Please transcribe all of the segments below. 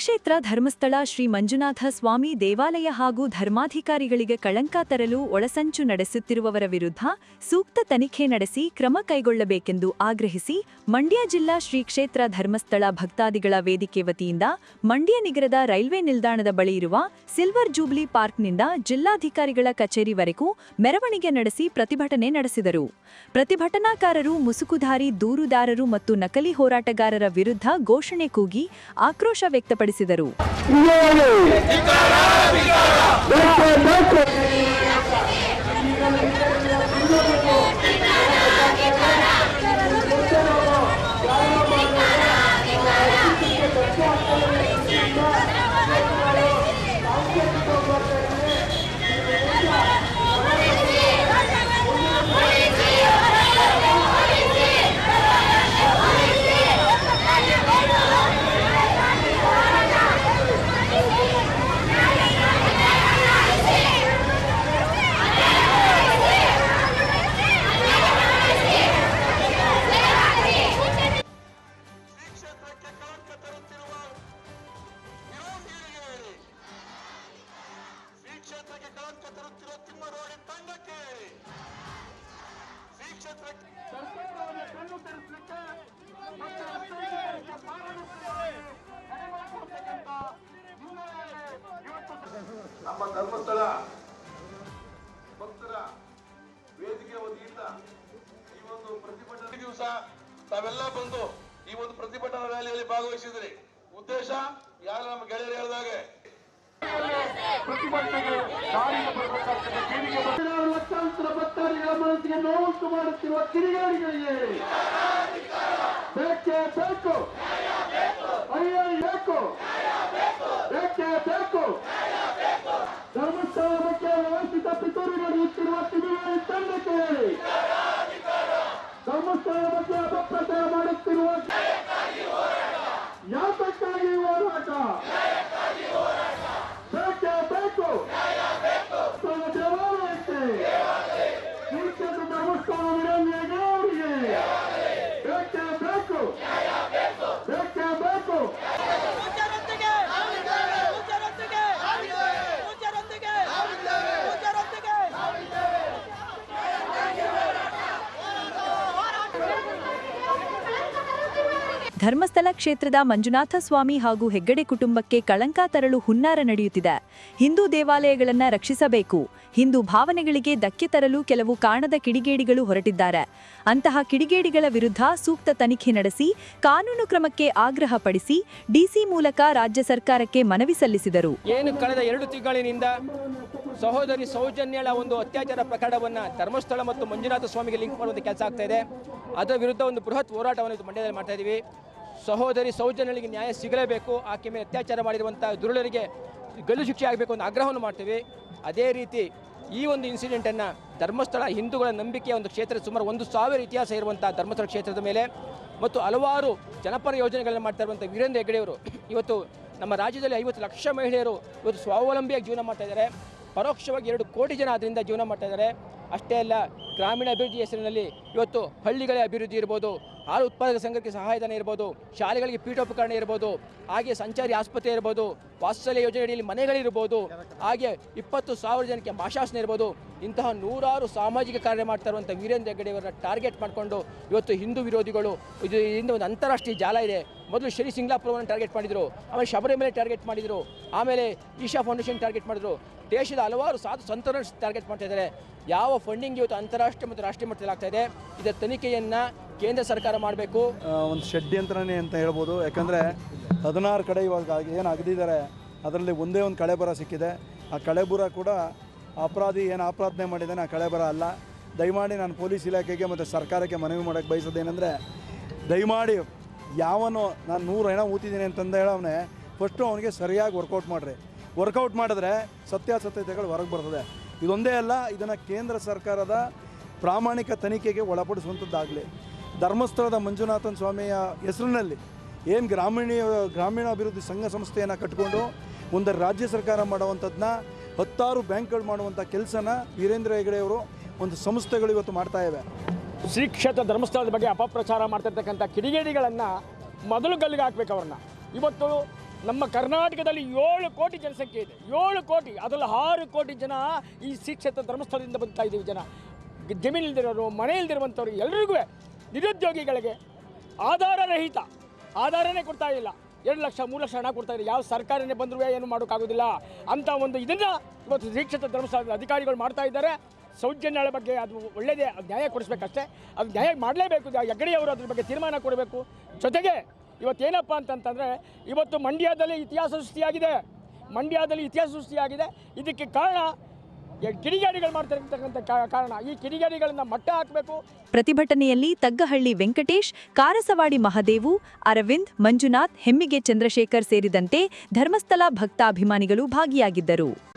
ಕ್ಷೇತ್ರ ಧರ್ಮಸ್ಥಳ ಶ್ರೀ ಮಂಜುನಾಥ ಸ್ವಾಮಿ ದೇವಾಲಯ ಹಾಗೂ ಧರ್ಮಾಧಿಕಾರಿಗಳಿಗೆ ಕಳಂಕ ತರಲು ಒಳಸಂಚು ನಡೆಸುತ್ತಿರುವವರ ವಿರುದ್ಧ ಸೂಕ್ತ ತನಿಖೆ ನಡೆಸಿ ಕ್ರಮ ಕೈಗೊಳ್ಳಬೇಕೆಂದು ಆಗ್ರಹಿಸಿ ಮಂಡ್ಯ ಜಿಲ್ಲಾ ಶ್ರೀ ಕ್ಷೇತ್ರ ಧರ್ಮಸ್ಥಳ ಭಕ್ತಾದಿಗಳ ವೇದಿಕೆ ವತಿಯಿಂದ ಮಂಡ್ಯ ನಿಗರದ ರೈಲ್ವೆ ನಿಲ್ದಾಣದ ಬಳಿ ಇರುವ ಸಿಲ್ವರ್ ಜೂಬ್ಲಿ ಪಾರ್ಕ್ನಿಂದ ಜಿಲ್ಲಾಧಿಕಾರಿಗಳ ಕಚೇರಿವರೆಗೂ ಮೆರವಣಿಗೆ ನಡೆಸಿ ಪ್ರತಿಭಟನೆ ನಡೆಸಿದರು. ಪ್ರತಿಭಟನಾಕಾರರು, ಮುಸುಕುಧಾರಿ, ದೂರುದಾರರು ಮತ್ತು ನಕಲಿ ಹೋರಾಟಗಾರರ ವಿರುದ್ಧ ಘೋಷಣೆ ಕೂಗಿ ಆಕ್ರೋಶ ವ್ಯಕ್ತಪಡಿಸಿದರು. ಈ ಧರ್ಮಸ್ಥಳ ಭಕ್ತರ ವೇದಿಕೆ ವತಿಯಿಂದ ಈ ಒಂದು ಪ್ರತಿಭಟನೆ ದಿವಸ ತಾವೆಲ್ಲ ಬಂದು ಈ ಒಂದು ಪ್ರತಿಭಟನಾ ರ್ಯಾಲಿಯಲ್ಲಿ ಭಾಗವಹಿಸಿದ್ರಿ. ಉದ್ದೇಶ ಯಾರು ನಮ್ಮ ಗೆಳೆಯರು ಹೇಳಿದಾಗೆ ಲಕ್ಷಾಂತರ ಭಕ್ತಾದಿಗಳ ಮನಸ್ಸಿಗೆ ನೋವುಂಟು ಮಾಡುತ್ತಿರುವ ಕಿಡಿಗಾಡಿಗಳಿಗೆ ಬೇಕೇ ಬೇಕು. ಅಯ್ಯ ಬೇಕು. ಬೇಕೇ ಬೇಕು. ಧರ್ಮಸ್ಥಳ ಬಗ್ಗೆ ವ್ಯವಸ್ಥಿತ ಪಿತೂರಿ ನಡೆಯುತ್ತಿರುವ ಕಿಡಿಗಾಡಿ ತಂಡಕ್ಕೆ ಹೇಳಿ. ಧರ್ಮಸ್ಥಳ ಬಗ್ಗೆ ಅಪಪ್ರಚಾರ ಮಾಡುತ್ತಿರುವ ಯಾತಕ್ಕಾಗಿ ಹೋರಾಟ? ಬೇಕೇ ಬೇಕು ತನ್ನ ದೇವಾಲಯಕ್ಕೆ ನಿತ್ಯದ ಧರ್ಮಸ್ಥಾನ ವಿರೋಧಿಯಾಗಿ ಅವರಿಗೆ ಬೇಕೇ ಬೇಕು ಬೇಕೇ ಬೇಕು ಮುಚ್ಚರೊಂದಿಗೆ ಮುಚ್ಚರೊಂದಿಗೆ ಮುಚ್ಚರೊಂದಿಗೆ ಮುಚ್ಚರೊಂದಿಗೆ ಧರ್ಮಸ್ಥಳ ಕ್ಷೇತ್ರದ ಮಂಜುನಾಥ ಸ್ವಾಮಿ ಹಾಗೂ ಹೆಗ್ಗಡೆ ಕುಟುಂಬಕ್ಕೆ ಕಳಂಕ ತರಲು ಹುನ್ನಾರ ನಡೆಯುತ್ತಿದೆ. ಹಿಂದೂ ದೇವಾಲಯಗಳನ್ನು ರಕ್ಷಿಸಬೇಕು. ಹಿಂದೂ ಭಾವನೆಗಳಿಗೆ ಧಕ್ಕೆ ತರಲು ಕೆಲವು ಕಾಣದ ಕಿಡಿಗೇಡಿಗಳು ಹೊರಟಿದ್ದಾರೆ. ಅಂತಹ ಕಿಡಿಗೇಡಿಗಳ ವಿರುದ್ಧ ಸೂಕ್ತ ತನಿಖೆ ನಡೆಸಿ, ಕಾನೂನು ಕ್ರಮಕ್ಕೆ ಆಗ್ರಹಪಡಿಸಿ ಡಿಸಿ ಮೂಲಕ ರಾಜ್ಯ ಸರ್ಕಾರಕ್ಕೆ ಮನವಿ ಸಲ್ಲಿಸಿದರು. ಏನು ಕಳೆದ ಎರಡು ತಿಂಗಳಿನಿಂದ ಸಹೋದರಿ ಸೌಜನ್ಯಳ ಒಂದು ಅತ್ಯಾಚಾರ ಪ್ರಕರಣವನ್ನು ಧರ್ಮಸ್ಥಳ ಮತ್ತು ಮಂಜುನಾಥ ಸ್ವಾಮಿಗೆ ಲಿಂಕ್ ಮಾಡುವಂಥ ಕೆಲಸ ಆಗ್ತಾ ಇದೆ. ಅದರ ವಿರುದ್ಧ ಒಂದು ಬೃಹತ್ ಹೋರಾಟವನ್ನು ಮಂಡ್ಯದಲ್ಲಿ ಮಾಡ್ತಾ ಇದ್ದೀವಿ ಸಹೋದರಿ ಸೌಜನ್ಯಗಳಿಗೆ ನ್ಯಾಯ ಸಿಗಲೇಬೇಕು. ಆಕೆ ಮೇಲೆ ಅತ್ಯಾಚಾರ ಮಾಡಿರುವಂಥ ದುರುಳರಿಗೆ ಗಲ್ಲು ಶಿಕ್ಷೆ ಆಗಬೇಕು ಅಂತ ಆಗ್ರಹವನ್ನು ಮಾಡ್ತೀವಿ. ಅದೇ ರೀತಿ ಈ ಒಂದು ಇನ್ಸಿಡೆಂಟನ್ನು ಧರ್ಮಸ್ಥಳ ಹಿಂದೂಗಳ ನಂಬಿಕೆಯ ಒಂದು ಕ್ಷೇತ್ರ ಸುಮಾರು ಒಂದು ಸಾವಿರ ಇತಿಹಾಸ ಇರುವಂಥ ಧರ್ಮಸ್ಥಳ ಕ್ಷೇತ್ರದ ಮೇಲೆ ಮತ್ತು ಹಲವಾರು ಜನಪರ ಯೋಜನೆಗಳನ್ನು ಮಾಡ್ತಾ ಇರುವಂಥ ವೀರೇಂದ್ರ ಹೆಗ್ಡೆಯವರು ಇವತ್ತು ನಮ್ಮ ರಾಜ್ಯದಲ್ಲಿ ಐವತ್ತು ಲಕ್ಷ ಮಹಿಳೆಯರು ಇವತ್ತು ಸ್ವಾವಲಂಬಿಯಾಗಿ ಜೀವನ ಮಾಡ್ತಾ ಇದ್ದಾರೆ. ಪರೋಕ್ಷವಾಗಿ ಎರಡು ಕೋಟಿ ಜನ ಅದರಿಂದ ಜೀವನ ಮಾಡ್ತಾ ಇದ್ದಾರೆ. ಅಷ್ಟೇ ಅಲ್ಲ, ಗ್ರಾಮೀಣ ಅಭಿವೃದ್ಧಿ ಹೆಸರಿನಲ್ಲಿ ಇವತ್ತು ಹಳ್ಳಿಗಳ ಅಭಿವೃದ್ಧಿ ಇರ್ಬೋದು, ಹಾಲು ಉತ್ಪಾದಕ ಸಂಘಕ್ಕೆ ಸಹಾಯಧನ ಇರ್ಬೋದು, ಶಾಲೆಗಳಿಗೆ ಪೀಠೋಪಕರಣ ಇರ್ಬೋದು, ಹಾಗೆ ಸಂಚಾರಿ ಆಸ್ಪತ್ರೆ ಇರ್ಬೋದು, ವಾತ್ಸಲ್ಯ ಯೋಜನೆಯಲ್ಲಿ ಮನೆಗಳಿರ್ಬೋದು, ಹಾಗೆ ಇಪ್ಪತ್ತು ಸಾವಿರ ಜನಕ್ಕೆ ಮಾಶಾಸನ ಇರ್ಬೋದು, ಇಂತಹ ನೂರಾರು ಸಾಮಾಜಿಕ ಕಾರ್ಯ ಮಾಡ್ತಾ ಇರುವಂಥ ವೀರೇಂದ್ರ ಹೆಗ್ಗಡೆಯವರನ್ನ ಟಾರ್ಗೆಟ್ ಮಾಡಿಕೊಂಡು ಇವತ್ತು ಹಿಂದೂ ವಿರೋಧಿಗಳು, ಇದು ಇಲ್ಲಿಂದ ಒಂದು ಅಂತಾರಾಷ್ಟ್ರೀಯ ಜಾಲ ಇದೆ, ಮೊದಲು ಶ್ರೀ ಸಿಂಗ್ಲಾಪುರವನ್ನು ಟಾರ್ಗೆಟ್ ಮಾಡಿದರು, ಆಮೇಲೆ ಶಬರಿಮಲೆ ಟಾರ್ಗೆಟ್ ಮಾಡಿದರು, ಆಮೇಲೆ ಈಶಾ ಫೌಂಡೇಶನ್ ಟಾರ್ಗೆಟ್ ಮಾಡಿದರು, ದೇಶದ ಹಲವಾರು ಸಾಧು ಸಂತರನ್ನು ಟಾರ್ಗೆಟ್ ಮಾಡ್ತಾ ಇದ್ದಾರೆ, ಯಾವ ಫಂಡಿಂಗ್ ಇವತ್ತು ಅಂತಾರಾಷ್ಟ್ರೀಯ ಮತ್ತು ರಾಷ್ಟ್ರೀಯ ಮಟ್ಟದಲ್ಲಿ ಆಗ್ತಾ ಇದೆ. ಇದರ ತನಿಖೆಯನ್ನು ಕೇಂದ್ರ ಸರ್ಕಾರ ಮಾಡಬೇಕು. ಒಂದು ಷಡ್ಯಂತ್ರನೇ ಅಂತ ಹೇಳ್ಬೋದು. ಯಾಕಂದರೆ ಹದಿನಾರು ಕಡೆ ಇವಾಗ ಏನು ಅದರಲ್ಲಿ ಒಂದೇ ಒಂದು ಕಳೆಬರ ಸಿಕ್ಕಿದೆ. ಆ ಕಳೆಬುರ ಕೂಡ ಅಪರಾಧಿ ಏನು ಅಪರಾಧನೆ ಮಾಡಿದ್ದಾನೆ, ಆ ಕಳೆಬರ ಅಲ್ಲ. ದಯಮಾಡಿ ನಾನು ಪೊಲೀಸ್ ಇಲಾಖೆಗೆ ಮತ್ತು ಸರ್ಕಾರಕ್ಕೆ ಮನವಿ ಮಾಡೋಕ್ಕೆ ಬಯಸೋದೇನೆಂದರೆ, ದಯಮಾಡಿ ಯಾವನು ನಾನು ನೂರು ಹೆಣ ಊತಿದ್ದೀನಿ ಅಂತಂದು ಹೇಳವನೇ ಫಸ್ಟು ಅವನಿಗೆ ಸರಿಯಾಗಿ ವರ್ಕೌಟ್ ಮಾಡಿರಿ. ವರ್ಕೌಟ್ ಮಾಡಿದ್ರೆ ಸತ್ಯಾಸತ್ಯತೆಗಳು ಹೊರಗೆ ಬರ್ತದೆ. ಇದೊಂದೇ ಅಲ್ಲ, ಇದನ್ನು ಕೇಂದ್ರ ಸರ್ಕಾರದ ಪ್ರಾಮಾಣಿಕ ತನಿಖೆಗೆ ಒಳಪಡಿಸುವಂಥದ್ದಾಗಲಿ ಧರ್ಮಸ್ಥಳದ ಮಂಜುನಾಥನ್ ಸ್ವಾಮಿಯ ಹೆಸರಿನಲ್ಲಿ ಏನು ಗ್ರಾಮೀಣ, ಗ್ರಾಮೀಣಾಭಿವೃದ್ಧಿ ಸಂಘ ಸಂಸ್ಥೆಯನ್ನು ಕಟ್ಕೊಂಡು ಒಂದು ರಾಜ್ಯ ಸರ್ಕಾರ ಮಾಡುವಂಥದ್ದನ್ನ ಹತ್ತಾರು ಬ್ಯಾಂಕ್ಗಳು ಮಾಡುವಂಥ ಕೆಲಸನ ವೀರೇಂದ್ರ ಹೆಗಡೆಯವರು ಒಂದು ಸಂಸ್ಥೆಗಳು ಇವತ್ತು ಮಾಡ್ತಾ ಇವೆ. ಶ್ರೀ ಕ್ಷೇತ್ರ ಧರ್ಮಸ್ಥಳದ ಬಗ್ಗೆ ಅಪಪ್ರಚಾರ ಮಾಡ್ತಿರ್ತಕ್ಕಂಥ ಕಿಡಿಗೇಡಿಗಳನ್ನು ಮೊದಲು ಗಲ್ಲಿಗೆ ಹಾಕ್ಬೇಕು ಅವ್ರನ್ನ. ಇವತ್ತು ನಮ್ಮ ಕರ್ನಾಟಕದಲ್ಲಿ ಏಳು ಕೋಟಿ ಜನಸಂಖ್ಯೆ ಇದೆ. ಏಳು ಕೋಟಿ, ಅದರಲ್ಲಿ ಆರು ಕೋಟಿ ಜನ ಈ ಶ್ರೀ ಕ್ಷೇತ್ರ ಧರ್ಮಸ್ಥಳದಿಂದ ಬರ್ತಾ ಇದ್ದೀವಿ ಜನ. ಜಮೀನಿಲ್ದಿರೋರು ಮನೆ ಇಲ್ದಿರುವಂಥವ್ರು ಎಲ್ರಿಗೂ ನಿರುದ್ಯೋಗಿಗಳಿಗೆ ಆಧಾರ ರಹಿತ ಆಧಾರನೇ ಕೊಡ್ತಾ ಇಲ್ಲ. ಎರಡು ಲಕ್ಷ, ಮೂರು ಲಕ್ಷ ಹಣ ಕೊಡ್ತಾ ಇಲ್ಲ ಯಾವ ಸರ್ಕಾರನೇ ಬಂದರೂ ಏನು ಮಾಡೋಕ್ಕಾಗೋದಿಲ್ಲ ಅಂತ ಒಂದು ಇದನ್ನು ಇವತ್ತು ಶ್ರೀ ಕ್ಷೇತ್ರ ಧರ್ಮಸ್ಥಳದ ಅಧಿಕಾರಿಗಳು ಮಾಡ್ತಾ ಇದ್ದಾರೆ. ಸೌಜನ್ಯಗಳ ಬಗ್ಗೆ ಅದು ಒಳ್ಳೆಯದೇ ನ್ಯಾಯ ಕೊಡಿಸ್ಬೇಕಷ್ಟೇ. ಅದು ನ್ಯಾಯ ಮಾಡಲೇಬೇಕು. ಹೆಗ್ಗಡೆಯವರು ಅದ್ರ ಬಗ್ಗೆ ತೀರ್ಮಾನ ಕೊಡಬೇಕು. ಜೊತೆಗೆ ಇವತ್ತೇನಪ್ಪ ಅಂತಂತಂದರೆ, ಇವತ್ತು ಮಂಡ್ಯದಲ್ಲಿ ಇತಿಹಾಸ ಸೃಷ್ಟಿಯಾಗಿದೆ. ಮಂಡ್ಯದಲ್ಲಿ ಇತಿಹಾಸ ಸೃಷ್ಟಿಯಾಗಿದೆ. ಇದಕ್ಕೆ ಕಾರಣ ಕಿಡಿಗೇಡಿಗಳು ಮಾಡ್ತಿರ್ತಕ್ಕಂಥ ಕಾರಣ. ಈ ಕಿಡಿಗೇಡಿಗಳನ್ನ ಮಟ್ಟ ಹಾಕಬೇಕು. ಪ್ರತಿಭಟನೆಯಲ್ಲಿ ತಗ್ಗಹಳ್ಳಿ ವೆಂಕಟೇಶ್, ಕಾರಸವಾಡಿ ಮಹದೇವು, ಅರವಿಂದ್, ಮಂಜುನಾಥ್, ಹೆಮ್ಮಿಗೆ ಚಂದ್ರಶೇಖರ್ ಸೇರಿದಂತೆ ಧರ್ಮಸ್ಥಳ ಭಕ್ತಾಭಿಮಾನಿಗಳು ಭಾಗಿಯಾಗಿದ್ದರು.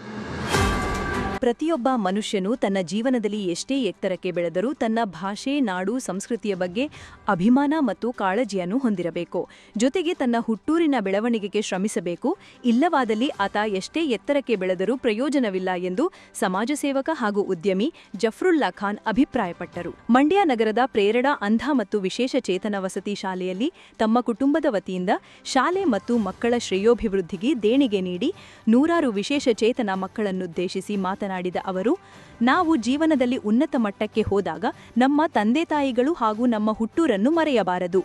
ಪ್ರತಿಯೊಬ್ಬ ಮನುಷ್ಯನು ತನ್ನ ಜೀವನದಲ್ಲಿ ಎಷ್ಟೇ ಎತ್ತರಕ್ಕೆ ಬೆಳೆದರೂ ತನ್ನ ಭಾಷೆ, ನಾಡು, ಸಂಸ್ಕೃತಿಯ ಬಗ್ಗೆ ಅಭಿಮಾನ ಮತ್ತು ಕಾಳಜಿಯನ್ನು ಹೊಂದಿರಬೇಕು. ಜೊತೆಗೆ ತನ್ನ ಹುಟ್ಟೂರಿನ ಬೆಳವಣಿಗೆಗೆ ಶ್ರಮಿಸಬೇಕು. ಇಲ್ಲವಾದಲ್ಲಿ ಆತ ಎಷ್ಟೇ ಎತ್ತರಕ್ಕೆ ಬೆಳೆದರೂ ಪ್ರಯೋಜನವಿಲ್ಲ ಎಂದು ಸಮಾಜ ಸೇವಕ ಹಾಗೂ ಉದ್ಯಮಿ ಜಫ್ರುಲ್ಲಾ ಖಾನ್ ಅಭಿಪ್ರಾಯಪಟ್ಟರು. ಮಂಡ್ಯ ನಗರದ ಪ್ರೇರಣಾ ಅಂಧ ಮತ್ತು ವಿಶೇಷ ಚೇತನ ವಸತಿ ಶಾಲೆಯಲ್ಲಿ ತಮ್ಮ ಕುಟುಂಬದ ವತಿಯಿಂದ ಶಾಲೆ ಮತ್ತು ಮಕ್ಕಳ ಶ್ರೇಯೋಭಿವೃದ್ಧಿಗೆ ದೇಣಿಗೆ ನೀಡಿ ನೂರಾರು ವಿಶೇಷ ಚೇತನ ಮಕ್ಕಳನ್ನುದ್ದೇಶಿಸಿ ಮಾತನಾಡಿದ ಅವರು ನಾವು ಜೀವನದಲ್ಲಿ ಉನ್ನತ ಮಟ್ಟಕ್ಕೆ ಹೋದಾಗ ನಮ್ಮ ತಂದೆ ತಾಯಿಗಳು ಹಾಗೂ ನಮ್ಮ ಹುಟ್ಟೂರನ್ನು ಮರೆಯಬಾರದು.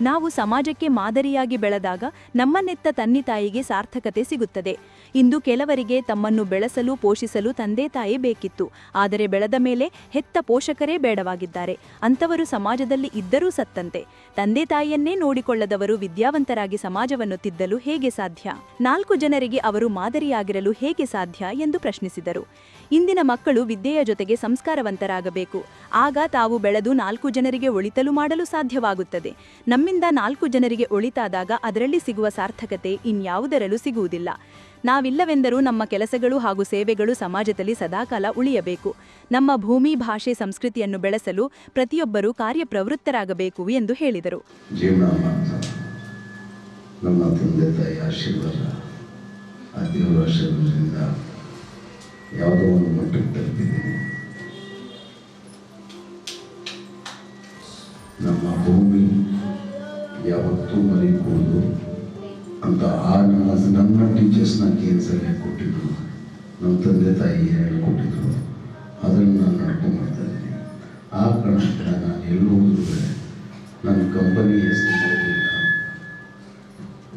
ನಾವು ಸಮಾಜಕ್ಕೆ ಮಾದರಿಯಾಗಿ ಬೆಳೆದಾಗ ನಮ್ಮನ್ನೆತ್ತ ತನ್ನಿ ತಾಯಿಗೆ ಸಾರ್ಥಕತೆ ಸಿಗುತ್ತದೆ. ಇಂದು ಕೆಲವರಿಗೆ ತಮ್ಮನ್ನು ಬೆಳೆಸಲು ಪೋಷಿಸಲು ತಂದೆ ತಾಯಿ ಬೇಕಿತ್ತು. ಆದರೆ ಬೆಳೆದ ಮೇಲೆ ಹೆತ್ತ ಪೋಷಕರೇ ಬೇಡವಾಗಿದ್ದಾರೆ. ಅಂಥವರು ಸಮಾಜದಲ್ಲಿ ಇದ್ದರೂ ಸತ್ತಂತೆ. ತಂದೆ ತಾಯಿಯನ್ನೇ ನೋಡಿಕೊಳ್ಳದವರು ವಿದ್ಯಾವಂತರಾಗಿ ಸಮಾಜವನ್ನು ತಿದ್ದಲು ಹೇಗೆ ಸಾಧ್ಯ? ನಾಲ್ಕು ಜನರಿಗೆ ಅವರು ಮಾದರಿಯಾಗಿರಲು ಹೇಗೆ ಸಾಧ್ಯ ಎಂದು ಪ್ರಶ್ನಿಸಿದರು. ಇಂದಿನ ಮಕ್ಕಳು ವಿದ್ಯೆಯ ಜೊತೆಗೆ ಸಂಸ್ಕಾರವಂತರಾಗಬೇಕು. ಆಗ ತಾವು ಬೆಳೆದು ನಾಲ್ಕು ಜನರಿಗೆ ಒಳಿತಲು ಮಾಡಲು ಸಾಧ್ಯವಾಗುತ್ತದೆ. ನಮ್ಮಿಂದ ನಾಲ್ಕು ಜನರಿಗೆ ಒಳಿತಾದಾಗ ಅದರಲ್ಲಿ ಸಿಗುವ ಸಾರ್ಥಕತೆ ಇನ್ಯಾವುದರಲ್ಲೂ ಸಿಗುವುದಿಲ್ಲ. ನಾವಿಲ್ಲವೆಂದರೂ ನಮ್ಮ ಕೆಲಸಗಳು ಹಾಗೂ ಸೇವೆಗಳು ಸಮಾಜದಲ್ಲಿ ಸದಾಕಾಲ ಉಳಿಯಬೇಕು. ನಮ್ಮ ಭೂಮಿ, ಭಾಷೆ, ಸಂಸ್ಕೃತಿಯನ್ನು ಬೆಳೆಸಲು ಪ್ರತಿಯೊಬ್ಬರೂ ಕಾರ್ಯಪ್ರವೃತ್ತರಾಗಬೇಕು ಎಂದು ಹೇಳಿದರು. ನಮ್ಮ ತಂದೆ ತಾಯಿ ಆಶೀರ್ವಾದ. ದೇವರ ಯಾವುದೋ ಒಂದು ಮಟ್ಟಕ್ಕೆ ತಲುಪಿದ್ದೀನಿ ನಮ್ಮ ಭೂಮಿ ಯಾವತ್ತೂ ಮರಿಕೂಡದು ಅಂತ ಆ ನನ್ನ ನನ್ನ ಟೀಚರ್ಸ್ನ ಕೇನ್ಸಲ್ಲೇ ಕೊಟ್ಟಿದ್ರು. ನಮ್ಮ ತಂದೆ ತಾಯಿ ಹೇಳ್ಕೊಟ್ಟಿದ್ರು. ಅದನ್ನು ನಾನು ನಡ್ಕೊಂಡು ಮಾಡ್ತಾ ಇದ್ದೀನಿ. ಆ ಕಾರಣಕ್ಕೆ ನಾನು ಎಲ್ಲಿ ಹೋಗಿದ್ರೆ ನನ್ನ ಕಂಪನಿ ಹೆಸರು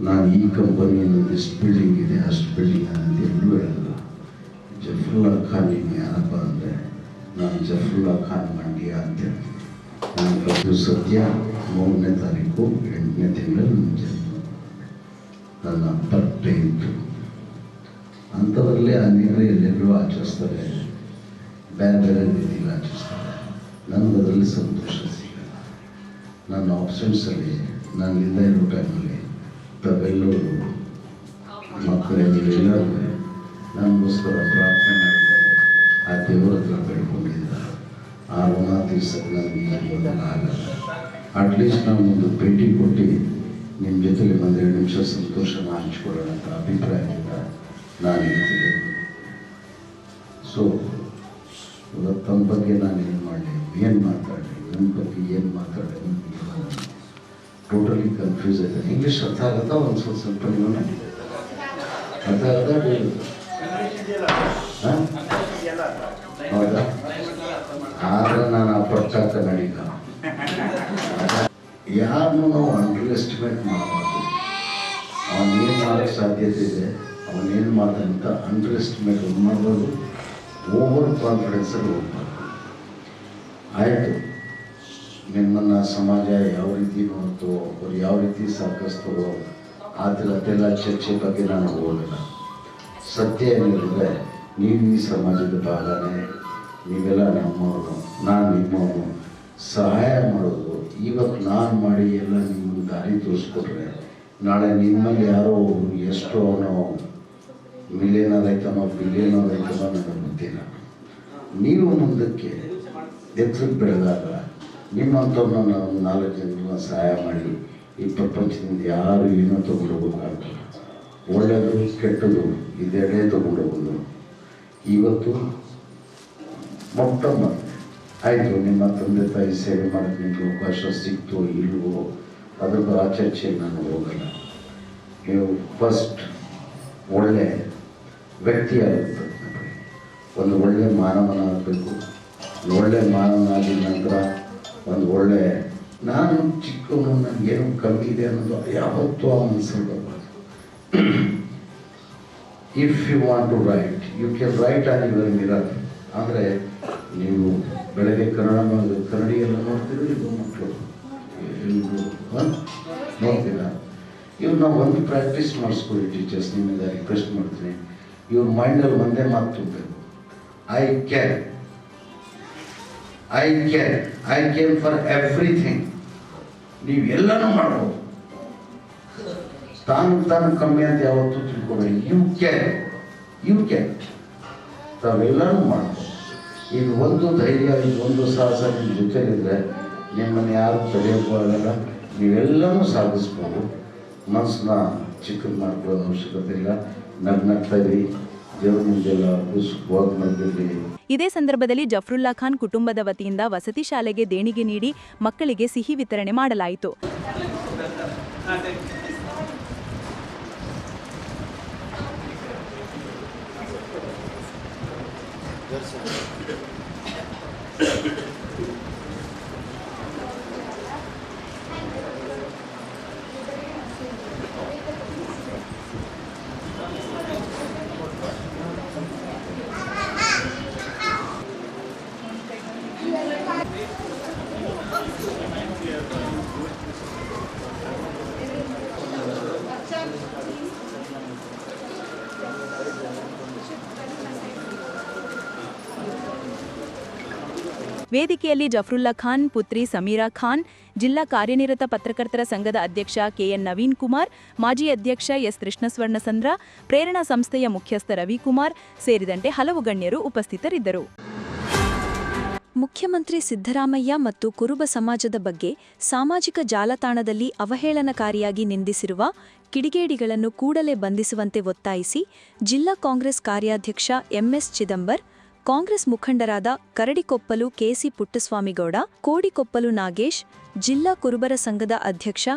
ನಾನು ಈ ಕಂಪನಿಯಲ್ಲಿ ಎಷ್ಟು ಬಿಲ್ಡಿಂಗ್ ಇದೆ, ಅಷ್ಟು ಬಿಲ್ಡಿಂಗ್ ಅಂತ ಎಲ್ಲೂ ಹೇಳಲ್ಲ. ಜಫರುಲ್ಲಾ ಖಾನ್ ನೀವು ಯಾರಪ್ಪ ಅಂದರೆ ನಾನು ಜಫರುಲ್ಲಾ ಖಾನ್ ಮಂಡ್ಯ ಅಂತ ನಾನು ಸದ್ಯ ಮೂರನೇ ತಾರೀಕು ಎಂಟನೇ ತಿಂಗಳಲ್ಲಿ ನನ್ನ ಜನ್ಮ. ನನ್ನ ಬರ್ತ್ಡೇ ಇತ್ತು ಅಂಥವರಲ್ಲೇ ಅನೇಕರು ಎಲ್ಲೆಲ್ಲರೂ ಆಚರಿಸ್ತಾರೆ ಬೇರೆ ಬೇರೆ ರೀತಿಯಲ್ಲಿ ಆಚರಿಸ್ತಾರೆ ನನಗೆ ಅದರಲ್ಲಿ ಸಂತೋಷ ಸಿಗಲ್ಲ. ನನ್ನ ಆಪ್ಷನ್ಸಲ್ಲಿ ನಾನು ಇರೋ ಟೈಮಲ್ಲಿ ತಾವೆಲ್ಲರೂ ಮಕ್ಕಳೆಲ್ಲರೂ ನನಗೋಸ್ಕರ ಪ್ರಾರ್ಥನೆ ಮಾಡಿದ್ದಾರೆ. ಆ ದೇವರ ಹತ್ರ ಬೇಡ್ಕೊಂಡಿದ್ದಾರೆ. ಆ ಋಣ ನನಗೆ ಆಗಲ್ಲ. ಅಟ್ಲೀಸ್ಟ್ ನಾವು ಒಂದು ಭೇಟಿ ಕೊಟ್ಟು ನಿಮ್ಮ ಜೊತೆಗೆ ಒಂದೆರಡು ನಿಮಿಷ ಸಂತೋಷನ ಹಂಚ್ಕೊಳ್ಳೋಣ ಅಂತ ಅಭಿಪ್ರಾಯದಿಂದ ನಾನು ಹೇಳ್ತೀನಿ ಸೊ ತಮ್ಮ ಬಗ್ಗೆ ನಾನು ಏನು ಮಾಡಲಿ? ಏನು ಮಾತಾಡಲಿ? ನನ್ನ ಬಗ್ಗೆ ಏನು ಮಾತಾಡಲಿ? ಟೋಟಲಿ ಕನ್ಫ್ಯೂಸ್ ಆಯ್ತು. ಇಂಗ್ಲೀಷ್ ಅರ್ಥ ಆಗುತ್ತಾ ಒಂದು ಸ್ವಲ್ಪ ಸ್ವಲ್ಪ ನೀವು? ಅರ್ಥ ಆಗುತ್ತಾ? ಹೌದಾ? ಆದ್ರೆ ನಾನು ಆ ನಡೀತ ಕನ್ನಡಿಗ ಯಾರನ್ನೂ ನಾವು ಅಂಡರ್ ಎಸ್ಟಿಮೇಟ್ ಮಾಡಬಾರ್ದು ಅವನೇನು ಮಾಡೋಕ್ಕೆ ಸಾಧ್ಯತೆ ಇದೆ ಅವನೇನು ಮಾಡ್ದಂತ ಅಂಡರ್ ಎಸ್ಟಿಮೇಟ್ ಮಾಡ್ಬೋದು ಓವರ್ ಕಾನ್ಫಿಡೆನ್ಸಲ್ಲಿ ಹೋಗ್ಬಾರ್ದು ಆಯಿತು. ನಿಮ್ಮನ್ನು ಸಮಾಜ ಯಾವ ರೀತಿ ನೋಡ್ತೋ, ಅವ್ರು ಯಾವ ರೀತಿ ಸಾಕಿಸ್ತೋ ಆದರೆ ಅದೆಲ್ಲ ಚರ್ಚೆ ಬಗ್ಗೆ ನಾನು ಹೋಗಲ್ಲ ಸತ್ಯ ಏನಿದ್ರೆ ನೀವು ಈ ಸಮಾಜದ ಭಾಗನೇ ನೀವೆಲ್ಲ ನಮ್ಮವರು, ನಾನು ನಿಮ್ಮವನು ಸಹಾಯ ಮಾಡೋದು ಇವತ್ತು ನಾನು ಮಾಡಿ ಎಲ್ಲ ನಿಮ್ಗೆ ದಾರಿ ತೋರಿಸ್ಕೊಟ್ರೆ, ನಾಳೆ ನಿಮ್ಮಲ್ಲಿ ಯಾರೋ ಎಷ್ಟೋ ನಾವು ಮಿಲಿಯನ್ ಆಯ್ತಾನೋ ಬಿಲಿಯನ್ ಆಯ್ತಾನೋ ನನಗೆ ಗೊತ್ತಿಲ್ಲ. ನೀವು ಮುಂದಕ್ಕೆ ಎತ್ತರಕ್ಕೆ ಬೆಳೆದಾಗ, ನಿಮ್ಮಂಥವ್ರನ್ನ ನಾವು ನಾಲ್ಕು ಜನರನ್ನ ಸಹಾಯ ಮಾಡಿ, ಈ ಪ್ರಪಂಚದಿಂದ ಯಾರು ಏನೋ ತಗೊಂಡು ಒಳ್ಳೆಯದು ಕೆಟ್ಟದು ಇದೆಡೆ ತಗೊಂಡೋಗೋದು ಇವತ್ತು ಮೊಟ್ಟ ಆಯಿತು, ನಿಮ್ಮ ತಂದೆ ತಾಯಿ ಸೇವೆ ಮಾಡೋಕ್ಕೆ ನಿಮಗೆ ಅವಕಾಶ ಸಿಕ್ತೋ ಇಲ್ವೋ, ಅದಕ್ಕೆ ಆ ಚರ್ಚೆಗೆ ನಾನು ಹೋಗಲ್ಲ. ನೀವು ಫಸ್ಟ್ ಒಳ್ಳೆ ವ್ಯಕ್ತಿಯಾಗುತ್ತೆ ಒಂದು ಒಳ್ಳೆ ಮಾನವನಾಗಬೇಕು ಒಳ್ಳೆ ಮಾನವನಾಗಿದ ನಂತರ ಒಂದು ಒಳ್ಳೆ, ನಾನು ಚಿಕ್ಕವನು, ನನಗೇನು ಕಮ್ಮಿ ಇದೆ ಅನ್ನೋದು ಯಾವತ್ತೂ ಆ ಬರಬಾರ್ದು. If you want to write you can write on your mirror ಅಂದರೆ ನೀವು ಬೆಳಗ್ಗೆ ಕನ್ನಡ ಮಾಡಿ- ಕನ್ನಡಿ ಎಲ್ಲ ನೋಡ್ತೀರಿ ಇದು ಮಕ್ಕಳು? ಹ? ನೋಡ್ತೀರಾ? ನಾವು ಒಂದು ಪ್ರಾಕ್ಟೀಸ್ ಮಾಡಿಸ್ಕೊಳ್ಳಿ ಟೀಚರ್ಸ್ ನಿಮ್ಮಿಂದ ರಿಕ್ವೆಸ್ಟ್ ಮಾಡ್ತೀನಿ. ಇವ್ರ ಮೈಂಡಲ್ಲಿ ಒಂದೇ ಮಾತು ತುಂಬಬೇಕು I can I can I can for everything ನೀವು ಎಲ್ಲನೂ ಮಾಡ್ಬೋದು. ತಾನು ತಾನು ಕಮ್ಮಿ ಅಂತ ಯಾವತ್ತೂ ತಿಳ್ಕೊಬೇಕು ಯು ಕ್ಯಾನ್ ಯು ಕ್ಯಾನ್ ತಾವೆಲ್ಲರೂ ಮಾಡ್ಬೋದು. ಇದು ಒಂದು ಧೈರ್ಯ, ಇದು ಒಂದು ಸಾಹಸ, ನಿಮ್ಮ ಜೊತೆಲಿದ್ರೆ ನಿಮ್ಮನ್ನು ಯಾರು ತಡೆಯೋಕ್ಕೂ ಆಗಲ್ಲ. ನೀವೆಲ್ಲನೂ ಸಾಧಿಸ್ಬೋದು. ಮನಸ್ಸನ್ನ ಚಿಕ್ಕದು ಮಾಡ್ಕೊಳ್ಳೋ ಅವಶ್ಯಕತೆ ಇಲ್ಲ. ನಗ್ನಗ್ತಾ ಇರಿ. ಇದೇ ಸಂದರ್ಭದಲ್ಲಿ ಜಫ್ರುಲ್ಲಾ ಖಾನ್ ಕುಟುಂಬದ ವತಿಯಿಂದ ವಸತಿ ಶಾಲೆಗೆ ದೇಣಿಗೆ ನೀಡಿ ಮಕ್ಕಳಿಗೆ ಸಿಹಿ ವಿತರಣೆ ಮಾಡಲಾಯಿತು. ವೇದಿಕೆಯಲ್ಲಿ ಜಫ್ರುಲ್ಲಾ ಖಾನ್, ಪುತ್ರಿ ಸಮೀರಾ ಖಾನ್, ಜಿಲ್ಲಾ ಕಾರ್ಯನಿರತ ಪತ್ರಕರ್ತರ ಸಂಘದ ಅಧ್ಯಕ್ಷ ಕೆಎನ್ ನವೀನ್ ಕುಮಾರ್, ಮಾಜಿ ಅಧ್ಯಕ್ಷ ಎಸ್. ಕೃಷ್ಣಸ್ವರ್ಣಸಂದ್ರ, ಪ್ರೇರಣಾ ಸಂಸ್ಥೆಯ ಮುಖ್ಯಸ್ಥ ರವಿಕುಮಾರ್ ಸೇರಿದಂತೆ ಹಲವು ಗಣ್ಯರು ಉಪಸ್ಥಿತರಿದ್ದರು. ಮುಖ್ಯಮಂತ್ರಿ ಸಿದ್ದರಾಮಯ್ಯ ಮತ್ತು ಕುರುಬ ಸಮಾಜದ ಬಗ್ಗೆ ಸಾಮಾಜಿಕ ಜಾಲತಾಣದಲ್ಲಿ ಅವಹೇಳನಕಾರಿಯಾಗಿ ನಿಂದಿಸಿರುವ ಕಿಡಿಗೇಡಿಗಳನ್ನು ಕೂಡಲೇ ಬಂಧಿಸುವಂತೆ ಒತ್ತಾಯಿಸಿ ಜಿಲ್ಲಾ ಕಾಂಗ್ರೆಸ್ ಕಾರ್ಯಾಧ್ಯಕ್ಷ ಎಂಎಸ್ ಚಿದಂಬರ್ ಕಾಂಗ್ರೆಸ್ ಮುಖಂಡರಾದ ಕರಡಿಕೊಪ್ಪಲು ಕೆಸಿ ಪುಟ್ಟಸ್ವಾಮಿಗೌಡ, ಕೋಡಿಕೊಪ್ಪಲು ನಾಗೇಶ್, ಜಿಲ್ಲಾ ಕುರುಬರ ಸಂಘದ ಅಧ್ಯಕ್ಷ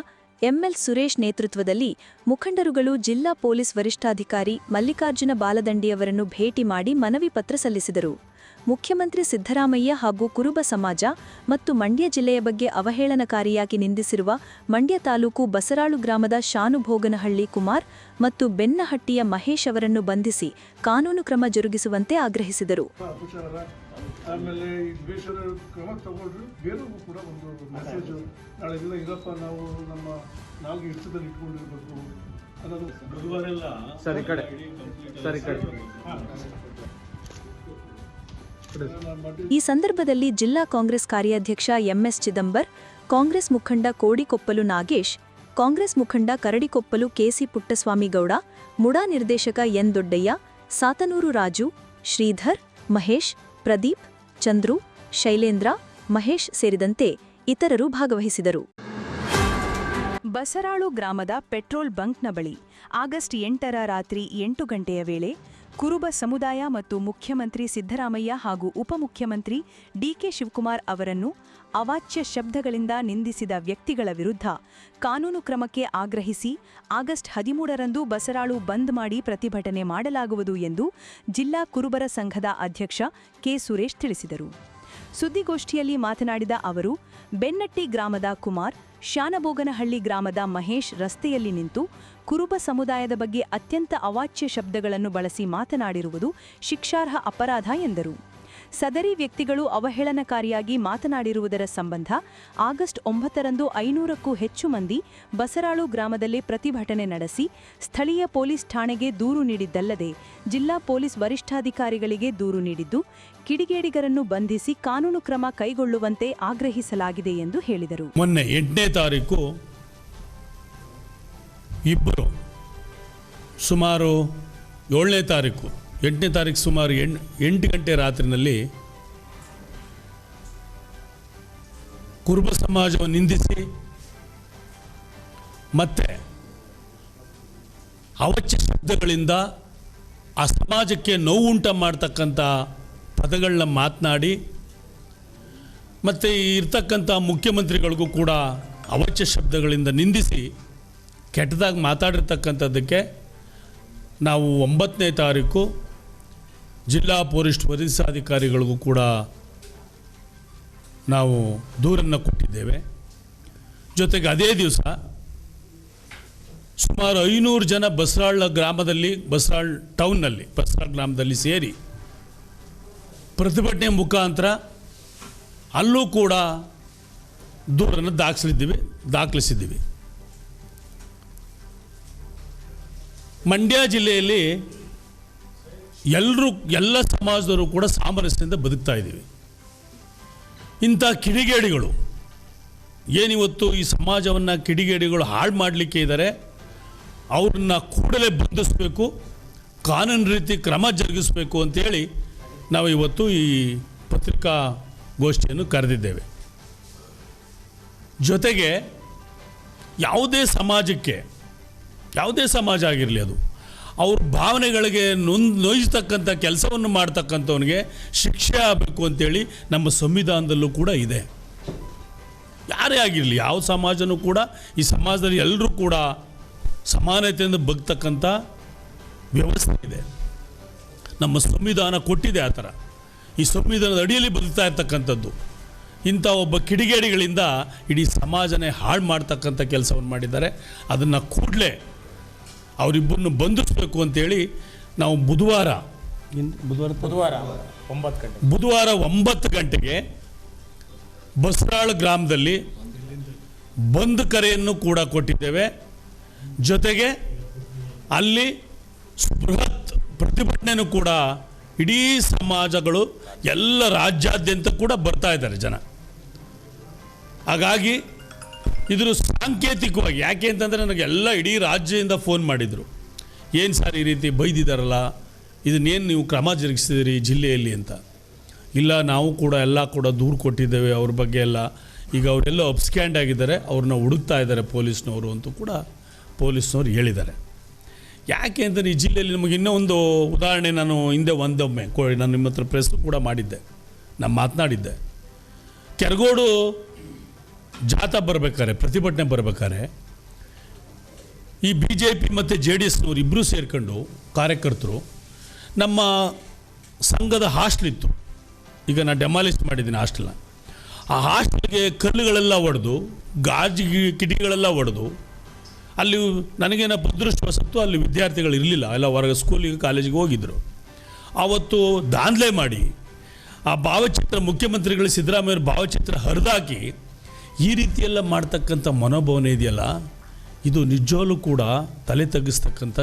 ಎಂಎಲ್ ಸುರೇಶ್ ನೇತೃತ್ವದಲ್ಲಿ ಮುಖಂಡರುಗಳು ಜಿಲ್ಲಾ ಪೊಲೀಸ್ ವರಿಷ್ಠಾಧಿಕಾರಿ ಮಲ್ಲಿಕಾರ್ಜುನ ಬಾಲದಂಡಿಯವರನ್ನು ಭೇಟಿ ಮಾಡಿ ಮನವಿ ಪತ್ರ ಸಲ್ಲಿಸಿದರು. ಮುಖ್ಯಮಂತ್ರಿ ಸಿದ್ದರಾಮಯ್ಯ ಹಾಗೂ ಕುರುಬ ಸಮಾಜ ಮತ್ತು ಮಂಡ್ಯ ಜಿಲ್ಲೆಯ ಬಗ್ಗೆ ಅವಹೇಳನಕಾರಿಯಾಗಿ ನಿಂದಿಸಿರುವ ಮಂಡ್ಯ ತಾಲೂಕು ಬಸರಾಳು ಗ್ರಾಮದ ಶಾನುಭೋಗನಹಳ್ಳಿ ಕುಮಾರ್ ಮತ್ತು ಬೆನ್ನಹಟ್ಟಿಯ ಮಹೇಶ್ ಅವರನ್ನು ಬಂಧಿಸಿ ಕಾನೂನು ಕ್ರಮ ಜರುಗಿಸುವಂತೆ ಆಗ್ರಹಿಸಿದರು. ಆಮೇಲೆ ಈ ದ್ವೇಷದ ಕ್ರಮ ತಗೊಂಡ್ರು ಬೇರೆಗೂ ಕೂಡ ಒಂದು ಮೆಸೇಜು ನಾಳೆ ದಿನ ಇರಪ್ಪ ನಾವು ನಮ್ಮ ನಾಲ್ಕು ಹಿಡಿತದಲ್ಲಿ ಇಟ್ಕೊಂಡಿರ್ಬೇಕು ಅನ್ನೋದು. ಸರಿ ಕಡೆ. ಸರಿ ಕಡೆ. ಈ ಸಂದರ್ಭದಲ್ಲಿ ಜಿಲ್ಲಾ ಕಾಂಗ್ರೆಸ್ ಕಾರ್ಯಾಧ್ಯಕ್ಷ ಎಂಎಸ್ ಚಿದಂಬರ್, ಕಾಂಗ್ರೆಸ್ ಮುಖಂಡ ಕೋಡಿಕೊಪ್ಪಲು ನಾಗೇಶ್, ಕಾಂಗ್ರೆಸ್ ಮುಖಂಡ ಕರಡಿಕೊಪ್ಪಲು ಕೆಸಿ ಪುಟ್ಟಸ್ವಾಮಿಗೌಡ ಮುಡಾ ನಿರ್ದೇಶಕ ಎನ್ ದೊಡ್ಡಯ್ಯ, ಸಾತನೂರು ರಾಜು, ಶ್ರೀಧರ್, ಮಹೇಶ್, ಪ್ರದೀಪ್, ಚಂದ್ರು, ಶೈಲೇಂದ್ರ, ಮಹೇಶ್ ಸೇರಿದಂತೆ ಇತರರು ಭಾಗವಹಿಸಿದರು. ಬಸರಾಳು ಗ್ರಾಮದ ಪೆಟ್ರೋಲ್ ಬಂಕ್ನ ಬಳಿ ಆಗಸ್ಟ್ ಎಂಟರ ರಾತ್ರಿ ಎಂಟು ಗಂಟೆಯ ವೇಳೆ ಕುರುಬ ಸಮುದಾಯ ಮತ್ತು ಮುಖ್ಯಮಂತ್ರಿ ಸಿದ್ದರಾಮಯ್ಯ ಹಾಗೂ ಉಪಮುಖ್ಯಮಂತ್ರಿ ಡಿಕೆ ಶಿವಕುಮಾರ್ ಅವರನ್ನು ಅವಾಚ್ಯ ಶಬ್ದಗಳಿಂದ ನಿಂದಿಸಿದ ವ್ಯಕ್ತಿಗಳ ವಿರುದ್ಧ ಕಾನೂನು ಕ್ರಮಕ್ಕೆ ಆಗ್ರಹಿಸಿ ಆಗಸ್ಟ್ ಹದಿಮೂರರಂದು ಬಸರಾಳು ಬಂದ್ ಮಾಡಿ ಪ್ರತಿಭಟನೆ ಮಾಡಲಾಗುವುದು ಎಂದು ಜಿಲ್ಲಾ ಕುರುಬರ ಸಂಘದ ಅಧ್ಯಕ್ಷ ಕೆ. ಸುರೇಶ್ ತಿಳಿಸಿದರು. ಸುದ್ದಿಗೋಷ್ಠಿಯಲ್ಲಿ ಮಾತನಾಡಿದ ಅವರು, ಬೆನ್ನಟ್ಟಿ ಗ್ರಾಮದ ಕುಮಾರ್ ಶಾನಭೋಗನಹಳ್ಳಿ ಗ್ರಾಮದ ಮಹೇಶ್ ರಸ್ತೆಯಲ್ಲಿ ನಿಂತು ಕುರುಬ ಸಮುದಾಯದ ಬಗ್ಗೆ ಅತ್ಯಂತ ಅವಾಚ್ಯ ಶಬ್ದಗಳನ್ನು ಬಳಸಿ ಮಾತನಾಡಿರುವುದು ಶಿಕ್ಷಾರ್ಹ ಅಪರಾಧ ಎಂದರು. ಸದರಿ ವ್ಯಕ್ತಿಗಳು ಅವಹೇಳನಕಾರಿಯಾಗಿ ಮಾತನಾಡಿರುವುದರ ಸಂಬಂಧ ಆಗಸ್ಟ್ ಒಂಬತ್ತರಂದು ಐನೂರಕ್ಕೂ ಹೆಚ್ಚು ಮಂದಿ ಬಸರಾಳು ಗ್ರಾಮದಲ್ಲಿ ಪ್ರತಿಭಟನೆ ನಡೆಸಿ ಸ್ಥಳೀಯ ಪೊಲೀಸ್ ಠಾಣೆಗೆ ದೂರು ನೀಡಿದ್ದಲ್ಲದೆ ಜಿಲ್ಲಾ ಪೊಲೀಸ್ ವರಿಷ್ಠಾಧಿಕಾರಿಗಳಿಗೆ ದೂರು ನೀಡಿದ್ದು, ಕಿಡಿಗೇಡಿಗರನ್ನು ಬಂಧಿಸಿ ಕಾನೂನು ಕ್ರಮ ಕೈಗೊಳ್ಳುವಂತೆ ಆಗ್ರಹಿಸಲಾಗಿದೆ ಎಂದು ಹೇಳಿದರು. ಮೊನ್ನೆ ಎಂಟನೇ ತಾರೀಕು ಇಬ್ಬರು ಸುಮಾರು ಏಳನೇ ತಾರೀಕು ಎಂಟನೇ ತಾರೀಕು ಸುಮಾರು ಎಂಟು ಗಂಟೆ ರಾತ್ರಿನಲ್ಲಿ ಕುರುಬ ಸಮಾಜವನ್ನು ನಿಂದಿಸಿ ಮತ್ತೆ ಅವಚ್ಯ ಶಬ್ದಗಳಿಂದ ಆ ಸಮಾಜಕ್ಕೆ ನೋವುಂಟ ಮಾಡ್ತಕ್ಕಂಥ ಪದಗಳನ್ನ ಮಾತನಾಡಿ ಮತ್ತು ಇರ್ತಕ್ಕಂಥ ಮುಖ್ಯಮಂತ್ರಿಗಳಿಗೂ ಕೂಡ ಅವಚ್ಯ ಶಬ್ದಗಳಿಂದ ನಿಂದಿಸಿ ಕೆಟ್ಟದಾಗಿ ಮಾತಾಡಿರ್ತಕ್ಕಂಥದ್ದಕ್ಕೆ ನಾವು ಒಂಬತ್ತನೇ ತಾರೀಕು ಜಿಲ್ಲಾ ಪೊಲೀಸ್ ವರಿಷ್ಠಾಧಿಕಾರಿಗಳಿಗೂ ಕೂಡ ನಾವು ದೂರನ್ನು ಕೊಟ್ಟಿದ್ದೇವೆ. ಜೊತೆಗೆ ಅದೇ ದಿವಸ ಸುಮಾರು ಐನೂರು ಜನ ಬಸರಾಳ ಗ್ರಾಮದಲ್ಲಿ, ಬಸರಾಳ್ ಟೌನ್ನಲ್ಲಿ, ಬಸರಾಳ್ ಗ್ರಾಮದಲ್ಲಿ ಸೇರಿ ಪ್ರತಿಭಟನೆ ಮುಖಾಂತರ ಅಲ್ಲೂ ಕೂಡ ದೂರನ್ನು ದಾಖಲಿದ್ದೀವಿ ದಾಖಲಿಸಿದ್ದೀವಿ. ಮಂಡ್ಯ ಜಿಲ್ಲೆಯಲ್ಲಿ ಎಲ್ಲರೂ, ಎಲ್ಲ ಸಮಾಜದವರು ಕೂಡ ಸಾಮರಸ್ಯದಿಂದ ಬದುಕ್ತಾ ಇದ್ದೀವಿ. ಇಂಥ ಕಿಡಿಗೇಡಿಗಳು, ಏನಿವತ್ತು ಈ ಸಮಾಜವನ್ನು ಕಿಡಿಗೇಡಿಗಳು ಹಾಳು ಮಾಡಲಿಕ್ಕೆ ಇದ್ದಾರೆ ಅವ್ರನ್ನ ಕೂಡಲೇ ಬಂಧಿಸಬೇಕು, ಕಾನೂನು ರೀತಿ ಕ್ರಮ ಜರುಗಿಸಬೇಕು ಅಂತೇಳಿ ನಾವು ಇವತ್ತು ಈ ಪತ್ರಿಕಾ ಗೋಷ್ಠಿಯನ್ನು ಕರೆದಿದ್ದೇವೆ. ಜೊತೆಗೆ ಯಾವುದೇ ಸಮಾಜಕ್ಕೆ, ಯಾವುದೇ ಸಮಾಜ ಆಗಿರಲಿ ಅದು ಅವ್ರ ಭಾವನೆಗಳಿಗೆ ನೊಂದ್ ನೋಯಿಸ್ತಕ್ಕಂಥ ಕೆಲಸವನ್ನು ಮಾಡ್ತಕ್ಕಂಥವನಿಗೆ ಶಿಕ್ಷೆ ಆಗಬೇಕು ಅಂತೇಳಿ ನಮ್ಮ ಸಂವಿಧಾನದಲ್ಲೂ ಕೂಡ ಇದೆ. ಯಾರೇ ಆಗಿರಲಿ, ಯಾವ ಸಮಾಜನೂ ಕೂಡ, ಈ ಸಮಾಜದಲ್ಲಿ ಎಲ್ಲರೂ ಕೂಡ ಸಮಾನತೆಯಿಂದ ಬಗ್ತಕ್ಕಂಥ ವ್ಯವಸ್ಥೆ ಇದೆ. ನಮ್ಮ ಸಂವಿಧಾನ ಕೊಟ್ಟಿದೆ ಆ ಥರ. ಈ ಸಂವಿಧಾನದ ಅಡಿಯಲ್ಲಿ ಬದುಕ್ತಾ ಇರ್ತಕ್ಕಂಥದ್ದು. ಇಂಥ ಒಬ್ಬ ಕಿಡಿಗೇಡಿಗಳಿಂದ ಇಡೀ ಸಮಾಜನೇ ಹಾಳು ಮಾಡ್ತಕ್ಕಂಥ ಕೆಲಸವನ್ನು ಮಾಡಿದ್ದಾರೆ. ಅದನ್ನು ಕೂಡಲೇ ಅವರಿಬ್ಬರನ್ನು ಬಂಧಿಸಬೇಕು ಅಂತೇಳಿ ನಾವು ಬುಧವಾರ ಬುಧವಾರ ಬುಧವಾರ ಒಂಬತ್ತು ಗಂಟೆ. ಬುಧವಾರ ಒಂಬತ್ತು ಗಂಟೆಗೆ ಬಸರಾಳ್ ಗ್ರಾಮದಲ್ಲಿ ಬಂದ್ ಕರೆಯನ್ನು ಕೂಡ ಕೊಟ್ಟಿದ್ದೇವೆ. ಜೊತೆಗೆ ಅಲ್ಲಿ ಬೃಹತ್ ಪ್ರತಿಭಟನೆಯೂ ಕೂಡ ಇಡೀ ಸಮಾಜಗಳು ಎಲ್ಲ ರಾಜ್ಯಾದ್ಯಂತ ಕೂಡ ಬರ್ತಾ ಇದ್ದಾರೆ ಜನ. ಹಾಗಾಗಿ ಇದ್ರ ಸಾಂಕೇತಿಕವಾಗಿ, ಯಾಕೆ ಅಂತಂದರೆ ನನಗೆ ಎಲ್ಲ ಇಡೀ ರಾಜ್ಯದಿಂದ ಫೋನ್ ಮಾಡಿದರು. ಏನು ಸರ್ ಈ ರೀತಿ ಬೈದಿದ್ದಾರಲ್ಲ ಇದನ್ನೇನು ನೀವು ಕ್ರಮ ಜರುಗಿಸಿದಿರಿ ಜಿಲ್ಲೆಯಲ್ಲಿ ಅಂತ. ಇಲ್ಲ, ನಾವು ಕೂಡ ಎಲ್ಲ ಕೂಡ ದೂರು ಕೊಟ್ಟಿದ್ದೇವೆ ಅವ್ರ ಬಗ್ಗೆ ಎಲ್ಲ. ಈಗ ಅವರೆಲ್ಲ ಅಬ್ಸ್ಕ್ಯಾಂಡ್ ಆಗಿದ್ದಾರೆ, ಅವ್ರನ್ನ ಹುಡುಕ್ತಾ ಇದ್ದಾರೆ ಪೊಲೀಸ್ನವರು ಅಂತೂ ಕೂಡ ಪೊಲೀಸ್ನವ್ರು ಹೇಳಿದ್ದಾರೆ. ಯಾಕೆ ಅಂತಂದರೆ ಈ ಜಿಲ್ಲೆಯಲ್ಲಿ ನಮಗೆ ಇನ್ನೂ ಒಂದು ಉದಾಹರಣೆ ನಾನು ಹಿಂದೆ ಒಂದೊಮ್ಮೆ ಕೋ ನಾನು ನಿಮ್ಮ ಹತ್ರ ಪ್ರೆಸ್ ಕೂಡ ಮಾಡಿದ್ದೆ. ನಾನು ಮಾತನಾಡಿದ್ದೆ. ಕೆರಗೋಡು ಜಾಥಾ ಬರಬೇಕಾರೆ, ಪ್ರತಿಭಟನೆ ಬರಬೇಕಾರೆ, ಈ ಬಿ ಜೆ ಪಿ ಮತ್ತು ಜೆ ಡಿ ಎಸ್ನವ್ರು ಇಬ್ಬರೂ ಸೇರ್ಕೊಂಡು ಕಾರ್ಯಕರ್ತರು, ನಮ್ಮ ಸಂಘದ ಹಾಸ್ಟೆಲ್ ಇತ್ತು. ಈಗ ನಾನು ಡೆಮಾಲಿಷ್ ಮಾಡಿದ್ದೀನಿ ಹಾಸ್ಟೆಲ್ನ. ಆ ಹಾಸ್ಟೆಲ್ಗೆ ಕಲ್ಲುಗಳೆಲ್ಲ ಒಡೆದು, ಗಾಜು ಕಿಟಕಿಗಳೆಲ್ಲ ಒಡೆದು, ಅಲ್ಲಿ ನನಗೇನಪ್ಪ ಅದೃಷ್ಟವಸತ್ತು ಅಲ್ಲಿ ವಿದ್ಯಾರ್ಥಿಗಳು ಇರಲಿಲ್ಲ. ಎಲ್ಲ ಹೊರಗೆ ಸ್ಕೂಲಿಗೆ, ಕಾಲೇಜಿಗೆ ಹೋಗಿದ್ದರು ಆವತ್ತು ದಾಂಧಲೆ ಮಾಡಿ, ಆ ಭಾವಚಿತ್ರ ಮುಖ್ಯಮಂತ್ರಿಗಳು ಸಿದ್ದರಾಮಯ್ಯವ್ರ ಭಾವಚಿತ್ರ ಹರಿದಾಕಿ ಈ ರೀತಿಯೆಲ್ಲ ಮಾಡ್ತಕ್ಕಂಥ ಮನೋಭಾವನೆ ಇದೆಯಲ್ಲ, ಇದು ನಿಜವಾಗ್ಲೂ ಕೂಡ ತಲೆ ತಗ್ಗಿಸ್ತಕ್ಕಂಥ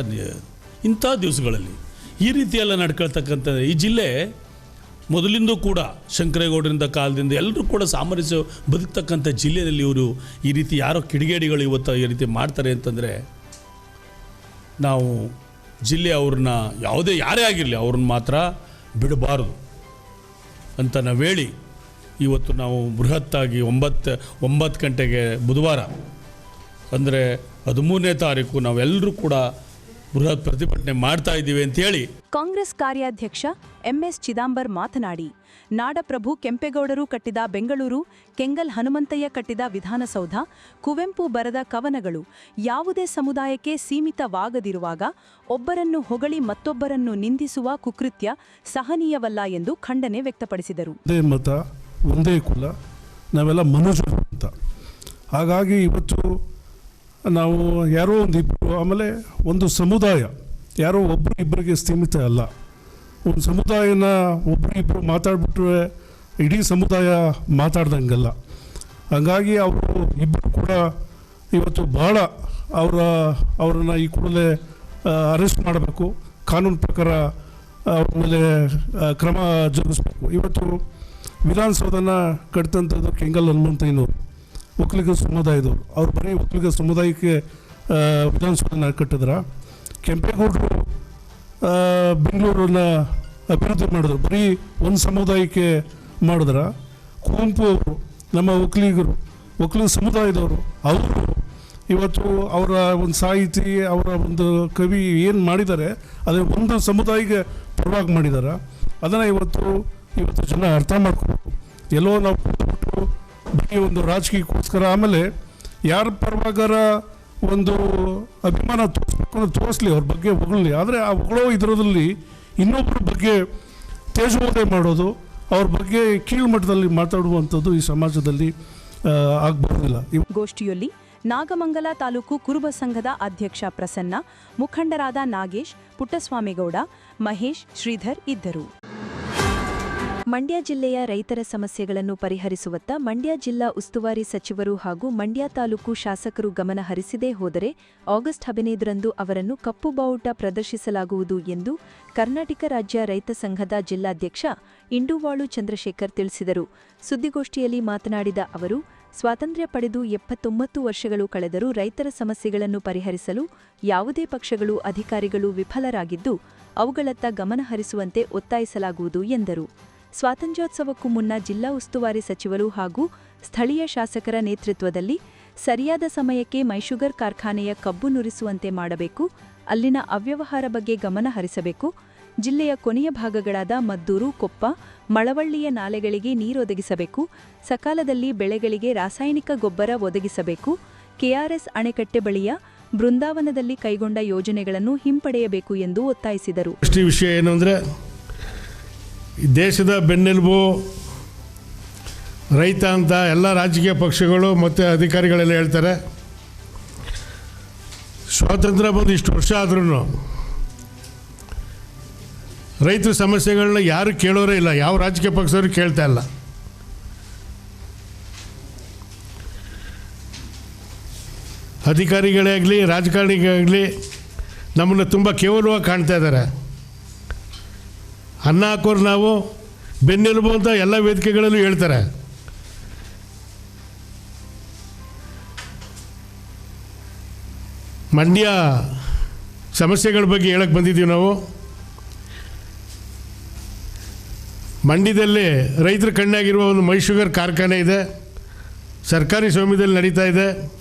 ಇಂಥ ದಿವಸಗಳಲ್ಲಿ. ಈ ರೀತಿಯೆಲ್ಲ ನಡ್ಕೊಳ್ತಕ್ಕಂಥ ಈ ಜಿಲ್ಲೆ ಮೊದಲಿಂದೂ ಕೂಡ ಶಂಕರೇಗೌಡರಿಂದ ಕಾಲದಿಂದ ಎಲ್ಲರೂ ಕೂಡ ಸಾಮರಸ್ಯ ಬದುಕ್ತಕ್ಕಂಥ ಜಿಲ್ಲೆಯಲ್ಲಿ ಇವರು ಈ ರೀತಿ ಯಾರೋ ಕಿಡಿಗೇಡಿಗಳು ಇವತ್ತು ಈ ರೀತಿ ಮಾಡ್ತಾರೆ ಅಂತಂದರೆ, ನಾವು ಜಿಲ್ಲೆ ಅವ್ರನ್ನ ಯಾವುದೇ ಯಾರೇ ಆಗಿರಲಿ ಅವ್ರನ್ನ ಮಾತ್ರ ಬಿಡಬಾರದು ಅಂತ ನಾವು ಹೇಳಿ ಇವತ್ತು ನಾವು ಬೃಹತ್ತಾಗಿ ಒಂಬತ್ತು ಒಂಬತ್ತು ಗಂಟೆಗೆ ಬುಧವಾರ ಅಂದರೆ ಹದಿಮೂರನೇ ತಾರೀಕು ನಾವೆಲ್ಲರೂ ಕೂಡ ಬೃಹತ್ ಪ್ರತಿಭಟನೆ ಮಾಡ್ತಾ ಇದ್ದೀವಿ ಅಂತೇಳಿ ಕಾಂಗ್ರೆಸ್ ಕಾರ್ಯಾಧ್ಯಕ್ಷ ಎಂಎಸ್ ಚಿದಾಂಬರ್ ಮಾತನಾಡಿ ನಾಡಪ್ರಭು ಕೆಂಪೇಗೌಡರು ಕಟ್ಟಿದ ಬೆಂಗಳೂರು ಕೆಂಗಲ್ ಹನುಮಂತಯ್ಯ ಕಟ್ಟಿದ ವಿಧಾನಸೌಧ ಕುವೆಂಪು ಬರೆದ ಕವನಗಳು ಯಾವುದೇ ಸಮುದಾಯಕ್ಕೆ ಸೀಮಿತವಾಗದಿರುವಾಗ ಒಬ್ಬರನ್ನು ಹೊಗಳಿ ಮತ್ತೊಬ್ಬರನ್ನು ನಿಂದಿಸುವ ಕುಕೃತ್ಯ ಸಹನೀಯವಲ್ಲ ಎಂದು ಖಂಡನೆ ವ್ಯಕ್ತಪಡಿಸಿದರು. ಒಂದೇ ಕುಲ, ನಾವೆಲ್ಲ ಮನುಜರು ಅಂತ. ಹಾಗಾಗಿ ಇವತ್ತು ನಾವು ಯಾರೋ ಒಂದು ಇಬ್ಬರು ಆಮೇಲೆ ಒಂದು ಸಮುದಾಯ, ಯಾರೋ ಒಬ್ಬರು ಇಬ್ಬರಿಗೆ ಸೀಮಿತ ಅಲ್ಲ. ಒಂದು ಸಮುದಾಯನ ಒಬ್ಬರು ಇಬ್ಬರು ಮಾತಾಡ್ಬಿಟ್ರೆ ಇಡೀ ಸಮುದಾಯ ಮಾತಾಡ್ದಂಗಲ್ಲ. ಹಾಗಾಗಿ ಅವರು ಇಬ್ಬರು ಕೂಡ ಇವತ್ತು ಭಾಳ ಅವರ, ಅವರನ್ನು ಈ ಕೂಡಲೇ ಅರೆಸ್ಟ್ ಮಾಡಬೇಕು. ಕಾನೂನು ಪ್ರಕಾರ ಅವ್ರ ಮೇಲೆ ಕ್ರಮ ಜರುಗಿಸ್ಬೇಕು. ಇವತ್ತು ವಿಧಾನಸೌಧನ ಕಟ್ಟಿದಂಥದ್ದು ಕೆಂಗಲ್ ಹನುಮಂತಯ್ಯನವರು ಒಕ್ಕಲಿಗ ಸಮುದಾಯದವರು. ಅವ್ರು ಬರೀ ಒಕ್ಕಲಿಗ ಸಮುದಾಯಕ್ಕೆ ವಿಧಾನಸೌಧನ ಕಟ್ಟಿದ್ರ. ಕೆಂಪೇಗೌಡರು ಬೆಂಗಳೂರನ್ನ ಅಭಿವೃದ್ಧಿ ಮಾಡಿದ್ರು. ಬರೀ ಒಂದು ಸಮುದಾಯಕ್ಕೆ ಮಾಡಿದ್ರ. ಕುವೆಂಪು ಅವರು, ನಮ್ಮ ಒಕ್ಕಲಿಗರು, ಒಕ್ಕಲಿಗ ಸಮುದಾಯದವರು, ಅವರು ಇವತ್ತು ಅವರ ಒಂದು ಸಾಹಿತಿ, ಅವರ ಒಂದು ಕವಿ ಏನು ಮಾಡಿದ್ದಾರೆ ಅದೇ ಒಂದು ಸಮುದಾಯಕ್ಕೆ ಪರವಾಗಿ ಮಾಡಿದ್ದಾರೆ ಅದನ್ನು ಇವತ್ತು ಇವತ್ತು ಜನ ಅರ್ಥ ಮಾಡ್ಕೋಬೇಕು. ಎಲ್ಲೋ ನಾವು ಕೂತ್ಬಿಟ್ಟು ಬರೀ ಒಂದು ರಾಜಕೀಯಕ್ಕೋಸ್ಕರ ಆಮೇಲೆ ಯಾರ ಪರವಾಗಾರ ಒಂದು ಅಭಿಮಾನ ತೋರಿಸ್ಬೇಕು ಅಂತ ತೋರಿಸ್ಲಿ, ಅವ್ರ ಬಗ್ಗೆ ಹೊಗಳಲಿ. ಆದರೆ ಆ ಹೊಗಳೋ ಇದರಲ್ಲಿ ಇನ್ನೊಬ್ಬರ ಬಗ್ಗೆ ತೇಜೋದಯ ಮಾಡೋದು, ಅವ್ರ ಬಗ್ಗೆ ಕೀಳ್ಮಟ್ಟದಲ್ಲಿ ಮಾತಾಡುವಂಥದ್ದು ಈ ಸಮಾಜದಲ್ಲಿ ಆಗ್ಬರೋದಿಲ್ಲ. ಗೋಷ್ಠಿಯಲ್ಲಿ ನಾಗಮಂಗಲ ತಾಲೂಕು ಕುರುಬ ಸಂಘದ ಅಧ್ಯಕ್ಷ ಪ್ರಸನ್ನ, ಮುಖಂಡರಾದ ನಾಗೇಶ್, ಪುಟ್ಟಸ್ವಾಮಿಗೌಡ, ಮಹೇಶ್, ಶ್ರೀಧರ್ ಇದ್ದರು. ಮಂಡ್ಯ ಜಿಲ್ಲೆಯ ರೈತರ ಸಮಸ್ಯೆಗಳನ್ನು ಪರಿಹರಿಸುವತ್ತ ಮಂಡ್ಯ ಜಿಲ್ಲಾ ಉಸ್ತುವಾರಿ ಸಚಿವರು ಹಾಗೂ ಮಂಡ್ಯ ತಾಲೂಕು ಶಾಸಕರು ಗಮನ ಹರಿಸದೇ ಹೋದರೆ ಆಗಸ್ಟ್ ಹದಿನೈದರಂದು ಅವರನ್ನು ಕಪ್ಪು ಬಾವುಟ ಪ್ರದರ್ಶಿಸಲಾಗುವುದು ಎಂದು ಕರ್ನಾಟಕ ರಾಜ್ಯ ರೈತ ಸಂಘದ ಜಿಲ್ಲಾಧ್ಯಕ್ಷ ಇಂಡುವಾಳು ಚಂದ್ರಶೇಖರ್ ತಿಳಿಸಿದರು. ಸುದ್ದಿಗೋಷ್ಠಿಯಲ್ಲಿ ಮಾತನಾಡಿದ ಅವರು, ಸ್ವಾತಂತ್ರ್ಯ ಪಡೆದು ಎಪ್ಪತ್ತೊಂಬತ್ತು ವರ್ಷಗಳು ಕಳೆದರೂ ರೈತರ ಸಮಸ್ಯೆಗಳನ್ನು ಪರಿಹರಿಸಲು ಯಾವುದೇ ಪಕ್ಷಗಳು ಅಧಿಕಾರಿಗಳು ವಿಫಲರಾಗಿದ್ದು, ಅವುಗಳತ್ತ ಗಮನಹರಿಸುವಂತೆ ಒತ್ತಾಯಿಸಲಾಗುವುದು ಎಂದರು. ಸ್ವಾತಂತ್ರ್ಯೋತ್ಸವಕ್ಕೂ ಮುನ್ನ ಜಿಲ್ಲಾ ಉಸ್ತುವಾರಿ ಸಚಿವರು ಹಾಗೂ ಸ್ಥಳೀಯ ಶಾಸಕರ ನೇತೃತ್ವದಲ್ಲಿ ಸರಿಯಾದ ಸಮಯಕ್ಕೆ ಮೈಶುಗರ್ ಕಾರ್ಖಾನೆಯ ಕಬ್ಬು ನುರಿಸುವಂತೆ ಮಾಡಬೇಕು, ಅಲ್ಲಿನ ಅವ್ಯವಹಾರ ಬಗ್ಗೆ ಗಮನ ಹರಿಸಬೇಕು, ಜಿಲ್ಲೆಯ ಕೊನೆಯ ಭಾಗಗಳಾದ ಮದ್ದೂರು, ಕೊಪ್ಪ, ಮಳವಳ್ಳಿಯ ನಾಲೆಗಳಿಗೆ ನೀರೊದಗಿಸಬೇಕು ಸಕಾಲದಲ್ಲಿ ಬೆಳೆಗಳಿಗೆ ರಾಸಾಯನಿಕ ಗೊಬ್ಬರ ಒದಗಿಸಬೇಕು, ಕೆಆರ್ಎಸ್ ಅಣೆಕಟ್ಟೆ ಬಳಿಯ ಬೃಂದಾವನದಲ್ಲಿ ಕೈಗೊಂಡ ಯೋಜನೆಗಳನ್ನು ಹಿಂಪಡೆಯಬೇಕು ಎಂದು ಒತ್ತಾಯಿಸಿದರು. ದೇಶದ ಬೆನ್ನೆಲುಬು ರೈತ ಅಂತ ಎಲ್ಲ ರಾಜಕೀಯ ಪಕ್ಷಗಳು ಮತ್ತು ಅಧಿಕಾರಿಗಳೆಲ್ಲ ಹೇಳ್ತಾರೆ, ಸ್ವಾತಂತ್ರ್ಯ ಬಂದು ಇಷ್ಟು ವರ್ಷ ಆದ್ರೂ ರೈತರ ಸಮಸ್ಯೆಗಳನ್ನ ಯಾರು ಕೇಳೋರೇ ಇಲ್ಲ, ಯಾವ ರಾಜಕೀಯ ಪಕ್ಷದವರು ಕೇಳ್ತಾ ಇಲ್ಲ. ಅಧಿಕಾರಿಗಳೇ ಆಗಲಿ ರಾಜಕಾರಣಿಗಳಾಗಲಿ ನಮ್ಮನ್ನು ತುಂಬ ಕೇವಲವಾಗಿ ಕಾಣ್ತಾ ಇದ್ದಾರೆ. ಅನ್ನ ಹಾಕೋರು ನಾವು, ಬೆನ್ನೆಲುಬು ಅಂತ ಎಲ್ಲ ವೇದಿಕೆಗಳಲ್ಲೂ ಹೇಳ್ತಾರೆ. ಮಂಡ್ಯ ಸಮಸ್ಯೆಗಳ ಬಗ್ಗೆ ಹೇಳಕ್ಕೆ ಬಂದಿದ್ದೀವಿ ನಾವು. ಮಂಡ್ಯದಲ್ಲಿ ರೈತರ ಕಣ್ಣಾಗಿರುವ ಒಂದು ಮೈಶುಗರ್ ಕಾರ್ಖಾನೆ ಇದೆ. ಸರ್ಕಾರಿ ಸ್ವಾಮ್ಯದಲ್ಲಿ ನಡೀತಾ ಇದೆ.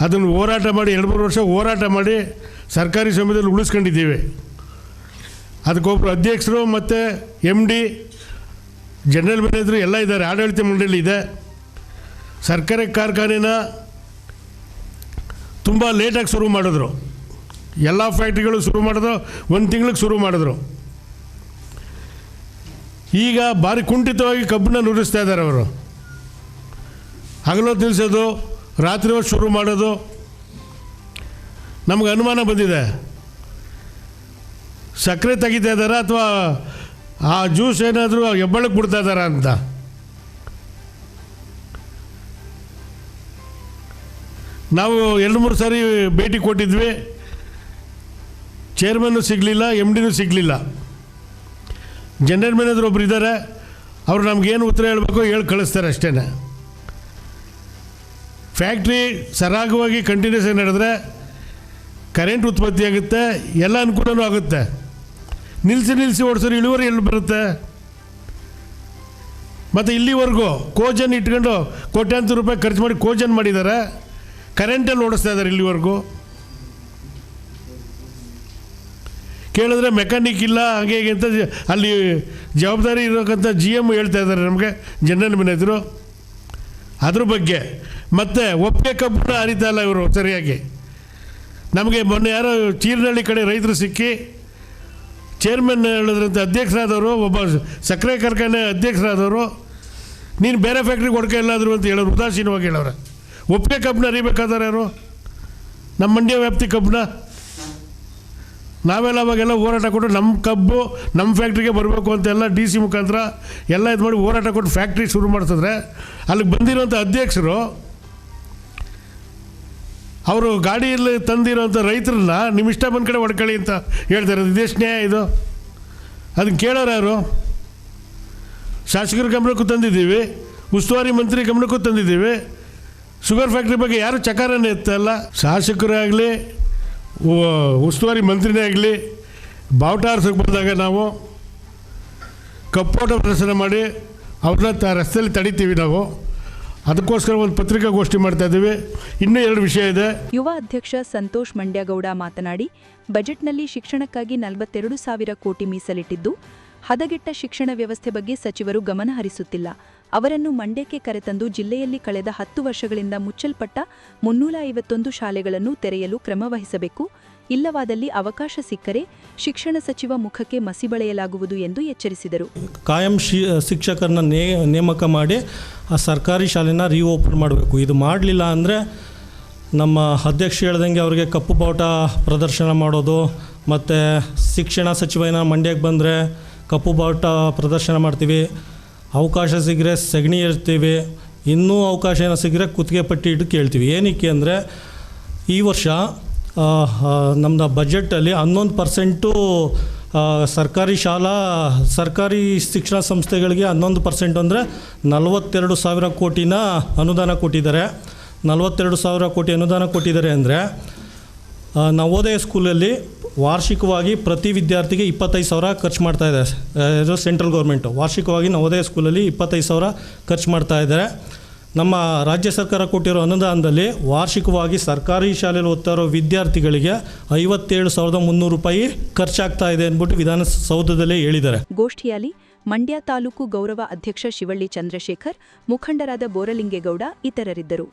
ಅದನ್ನು ಹೋರಾಟ ಮಾಡಿ, ಎರಡು ಮೂರು ವರ್ಷ ಹೋರಾಟ ಮಾಡಿ ಸರ್ಕಾರಿ ಸ್ವಾಮ್ಯದಲ್ಲಿ ಉಳಿಸ್ಕೊಂಡಿದ್ದೀವಿ. ಅದಕ್ಕೊಬ್ಬರು ಅಧ್ಯಕ್ಷರು ಮತ್ತು ಎಂ ಡಿ ಜನರಲ್ ಮ್ಯಾನೇಜರು ಎಲ್ಲ ಇದ್ದಾರೆ. ಆಡಳಿತ ಮಂಡಳಿ ಇದೆ. ಸರ್ಕಾರಿ ಕಾರ್ಖಾನೆನ ತುಂಬ ಲೇಟಾಗಿ ಶುರು ಮಾಡಿದ್ರು. ಎಲ್ಲ ಫ್ಯಾಕ್ಟ್ರಿಗಳು ಶುರು ಮಾಡಿದ್ರು. ಒಂದು ತಿಂಗಳಿಗೆ ಶುರು ಮಾಡಿದ್ರು. ಈಗ ಭಾರಿ ಕುಂಠಿತವಾಗಿ ಕಬ್ಬನ್ನ ನುರಿಸ್ತಾ ಇದ್ದಾರೆ ಅವರು. ಹಗಲು ತಿಳಿಸೋದು ರಾತ್ರಿ ಹೊತ್ತು ಶುರು ಮಾಡೋದು. ನಮಗೆ ಅನುಮಾನ ಬಂದಿದೆ. ಸಕ್ಕರೆ ತೆಗಿತಾ ಇದ್ದಾರಾ ಅಥವಾ ಆ ಜ್ಯೂಸ್ ಏನಾದರೂ ಹೆಬ್ಬಳಕ್ಕೆ ಬಿಡ್ತಾ ಇದ್ದಾರಾ ಅಂತ? ನಾವು ಎರಡು ಮೂರು ಸಾರಿ ಭೇಟಿ ಕೊಟ್ಟಿದ್ವಿ. ಚೇರ್ಮನ್ನು ಸಿಗಲಿಲ್ಲ ಎಂ ಡಿನೂ ಸಿಗಲಿಲ್ಲ. ಜನರಲ್ ಮ್ಯಾನೇಜರ್ ಒಬ್ರು ಇದ್ದಾರೆ. ಅವರು ನಮಗೇನು ಉತ್ತರ ಹೇಳಬೇಕು ಹೇಳಿ ಕಳಿಸ್ತಾರೆ ಅಷ್ಟೇ ಫ್ಯಾಕ್ಟ್ರಿ ಸರಾಗವಾಗಿ ಕಂಟಿನ್ಯೂಸ್ ಆಗಿ ನಡೆದ್ರೆ ಕರೆಂಟ್ ಉತ್ಪತ್ತಿ ಆಗುತ್ತೆ ಎಲ್ಲ ಅನುಕೂಲನೂ ಆಗುತ್ತೆ. ನಿಲ್ಲಿಸಿ ನಿಲ್ಲಿಸಿ ಓಡಿಸೋರು ಇಳುವರಿ ಎಲ್ಲಿ ಬರುತ್ತೆ? ಮತ್ತು ಇಲ್ಲಿವರೆಗೂ ಕೋಜನ್ ಇಟ್ಕೊಂಡು ಕೋಟ್ಯಾಂತರ ರೂಪಾಯಿ ಖರ್ಚು ಮಾಡಿ ಕೋಜನ್ ಮಾಡಿದ್ದಾರೆ ಕರೆಂಟಲ್ಲಿ ಓಡಿಸ್ತಾ ಇದ್ದಾರೆ ಇಲ್ಲಿವರೆಗೂ. ಕೇಳಿದ್ರೆ ಮೆಕ್ಯಾನಿಕ್ ಇಲ್ಲ, ಹಾಗೆ ಹೇಗೆ ಅಂತ ಅಲ್ಲಿ ಜವಾಬ್ದಾರಿ ಇರೋಕ್ಕಂಥ ಜಿ ಎಂ ಹೇಳ್ತಾ ಇದ್ದಾರೆ ನಮಗೆ, ಜನರಲ್ ಮ್ಯಾನೇಜರು. ಅದ್ರ ಬಗ್ಗೆ. ಮತ್ತು ಒಪ್ಪಿಗೆ ಕಬ್ಬನ್ನ ಅರಿತಾ ಇಲ್ಲ ಇವರು ಸರಿಯಾಗಿ. ನಮಗೆ ಮೊನ್ನೆ ಯಾರೋ ಚೀರ್ನಹಳ್ಳಿ ಕಡೆ ರೈತರು ಸಿಕ್ಕಿ ಚೇರ್ಮನ್ ಹೇಳಿದ್ರಂತ ಅಧ್ಯಕ್ಷರಾದವರು, ಒಬ್ಬ ಸಕ್ಕರೆ ಕಾರ್ಖಾನೆ ಅಧ್ಯಕ್ಷರಾದವರು, ನೀನು ಬೇರೆ ಫ್ಯಾಕ್ಟ್ರಿಗೆ ಹೊಡ್ಕೆ ಎಲ್ಲಾದರೂ ಅಂತ ಹೇಳೋರು, ಉದಾಸೀನವಾಗಿ ಹೇಳೋರು. ಒಪ್ಪಿಗೆ ಕಬ್ಬನ್ನ ಅರಿಬೇಕಾದ್ರೆ ಯಾರು? ನಮ್ಮ ಮಂಡ್ಯ ವ್ಯಾಪ್ತಿ ಕಬ್ಬನ್ನ ನಾವೆಲ್ಲ ಅವಾಗೆಲ್ಲ ಹೋರಾಟ ಕೊಟ್ಟು ನಮ್ಮ ಕಬ್ಬು ನಮ್ಮ ಫ್ಯಾಕ್ಟ್ರಿಗೆ ಬರಬೇಕು ಅಂತೆಲ್ಲ ಡಿ ಸಿ ಮುಖಾಂತರ ಎಲ್ಲ ಇದು ಮಾಡಿ ಹೋರಾಟ ಕೊಟ್ಟು ಫ್ಯಾಕ್ಟ್ರಿ ಶುರು ಮಾಡ್ತಿದ್ರೆ ಅಲ್ಲಿಗೆ ಬಂದಿರೋಂಥ ಅಧ್ಯಕ್ಷರು ಅವರು ಗಾಡಿಯಲ್ಲಿ ತಂದಿರೋಂಥ ರೈತರನ್ನ ನಿಮ್ಮ ಇಷ್ಟ ಬಂದ ಕಡೆ ಹೊಡ್ಕೊಳ್ಳಿ ಅಂತ ಹೇಳ್ತಾರೆ ಇದೆಷ್ಟು ನ್ಯಾಯ ಇದು? ಅದನ್ನು ಕೇಳೋರು ಯಾರು? ಶಾಸಕರ ಗಮನಕ್ಕೂ ತಂದಿದ್ದೀವಿ, ಉಸ್ತುವಾರಿ ಮಂತ್ರಿ ಗಮನಕ್ಕೂ ತಂದಿದ್ದೀವಿ. ಶುಗರ್ ಫ್ಯಾಕ್ಟ್ರಿ ಬಗ್ಗೆ ಯಾರು ಚಕಾರನೇ ಎತ್ತಲ್ಲ ಶಾಸಕರೇ ಆಗಲಿ ಉಸ್ತುವಾರಿ ಮಂತ್ರಿನೇ ಆಗಲಿ ಬಾವುಟ ಆರ್ಸಕ್ಕೆ ಬಂದಾಗ ನಾವು ಕಪ್ಪೋಟ ಪ್ರದರ್ಶನ ಮಾಡಿ ಅವ್ರನ್ನ ರಸ್ತೆಯಲ್ಲಿ ತಡಿತೀವಿ ನಾವು. ಅದಕ್ಕೋಸ್ಕರ ಒಂದು ಪತ್ರಿಕಾಗೋಷ್ಠಿ ಮಾಡ್ತಾ ಇದ್ದೀವಿ. ಇನ್ನೂ ಎರಡು ವಿಷಯ ಇದೆ. ಯುವ ಅಧ್ಯಕ್ಷ ಸಂತೋಷ್ ಮಂಡ್ಯಗೌಡ ಮಾತನಾಡಿ, ಬಜೆಟ್ನಲ್ಲಿ ಶಿಕ್ಷಣಕ್ಕಾಗಿ ನಲವತ್ತೆರಡು ಸಾವಿರ ಕೋಟಿ ಮೀಸಲಿಟ್ಟಿದ್ದು, ಹದಗೆಟ್ಟ ಶಿಕ್ಷಣ ವ್ಯವಸ್ಥೆ ಬಗ್ಗೆ ಸಚಿವರು ಗಮನ ಹರಿಸುತ್ತಿಲ್ಲ. ಅವರನ್ನು ಮಂಡ್ಯಕ್ಕೆ ಕರೆತಂದು ಜಿಲ್ಲೆಯಲ್ಲಿ ಕಳೆದ ಹತ್ತು ವರ್ಷಗಳಿಂದ ಮುಚ್ಚಲ್ಪಟ್ಟ ಮುನ್ನೂರ ಐವತ್ತೊಂದು ಶಾಲೆಗಳನ್ನು ತೆರೆಯಲು ಕ್ರಮ ವಹಿಸಬೇಕು ಇಲ್ಲವಾದಲ್ಲಿ ಅವಕಾಶ ಸಿಕ್ಕರೆ ಶಿಕ್ಷಣ ಸಚಿವ ಮುಖಕ್ಕೆ ಮಸಿ ಬಳೆಯಲಾಗುವುದು ಎಂದು ಎಚ್ಚರಿಸಿದರು. ಕಾಯಂ ಶಿಕ್ಷಕರನ್ನ ನೇಮಕ ಮಾಡಿ ಆ ಸರ್ಕಾರಿ ಶಾಲೆನ ರೀಓಪನ್ ಮಾಡಬೇಕು. ಇದು ಮಾಡಲಿಲ್ಲ ಅಂದರೆ ನಮ್ಮ ಅಧ್ಯಕ್ಷ ಹೇಳ್ದಂಗೆ ಅವರಿಗೆ ಕಪ್ಪು ಬಾವುಟ ಪ್ರದರ್ಶನ ಮಾಡೋದು, ಮತ್ತು ಶಿಕ್ಷಣ ಸಚಿವ ಏನೋ ಮಂಡ್ಯಕ್ಕೆ ಬಂದರೆ ಕಪ್ಪು ಬಾವುಟ ಪ್ರದರ್ಶನ ಮಾಡ್ತೀವಿ, ಅವಕಾಶ ಸಿಗ್ರೆ ಸಗಣಿ ಇರ್ತೀವಿ ಇನ್ನೂ ಅವಕಾಶ ಏನೋ ಸಿಕ್ಕರೆ ಕುತ್ತಿಗೆ ಪಟ್ಟಿ ಇಟ್ಟು ಕೇಳ್ತೀವಿ. ಏನಕ್ಕೆ ಅಂದರೆ ಈ ವರ್ಷ ನಮ್ಮದು ಬಜೆಟಲ್ಲಿ ಹನ್ನೊಂದು ಪರ್ಸೆಂಟು ಸರ್ಕಾರಿ ಶಾಲಾ, ಸರ್ಕಾರಿ ಶಿಕ್ಷಣ ಸಂಸ್ಥೆಗಳಿಗೆ ಹನ್ನೊಂದು ಪರ್ಸೆಂಟ್ ಅಂದರೆ ನಲವತ್ತೆರಡು ಸಾವಿರ ಕೋಟಿನ ಅನುದಾನ ಕೊಟ್ಟಿದ್ದಾರೆ. ನಲವತ್ತೆರಡು ಸಾವಿರ ಕೋಟಿ ಅನುದಾನ ಕೊಟ್ಟಿದ್ದಾರೆ ಅಂದರೆ ನವೋದಯ ಸ್ಕೂಲಲ್ಲಿ ವಾರ್ಷಿಕವಾಗಿ ಪ್ರತಿ ವಿದ್ಯಾರ್ಥಿಗೆ ಇಪ್ಪತ್ತೈದು ಸಾವಿರ ಖರ್ಚು ಮಾಡ್ತಾ ಇದೆ ಇದು ಸೆಂಟ್ರಲ್ ಗೌರ್ಮೆಂಟು. ವಾರ್ಷಿಕವಾಗಿ ನವೋದಯ ಸ್ಕೂಲಲ್ಲಿ ಇಪ್ಪತ್ತೈದು ಸಾವಿರ ಖರ್ಚು ಮಾಡ್ತಾ ಇದ್ದಾರೆ. ನಮ್ಮ ರಾಜ್ಯ ಸರ್ಕಾರ ಕೊಟ್ಟಿರೋ ಅನುದಾನದಲ್ಲಿ ವಾರ್ಷಿಕವಾಗಿ ಸರ್ಕಾರಿ ಶಾಲೆಯಲ್ಲಿ ಓದ್ತಾ ವಿದ್ಯಾರ್ಥಿಗಳಿಗೆ ಐವತ್ತೇಳು ಸಾವಿರದ ಮುನ್ನೂರು ರೂಪಾಯಿ ಖರ್ಚಾಗ್ತಾ ಇದೆ ಅಂದ್ಬಿಟ್ಟು ವಿಧಾನಸೌಧದಲ್ಲೇ ಹೇಳಿದ್ದಾರೆ. ಗೋಷ್ಠಿಯಲ್ಲಿ ಮಂಡ್ಯ ತಾಲೂಕು ಗೌರವ ಅಧ್ಯಕ್ಷ ಶಿವಳ್ಳಿ ಚಂದ್ರಶೇಖರ್, ಮುಖಂಡರಾದ ಬೋರಲಿಂಗೇಗೌಡ ಇತರರಿದ್ದರು.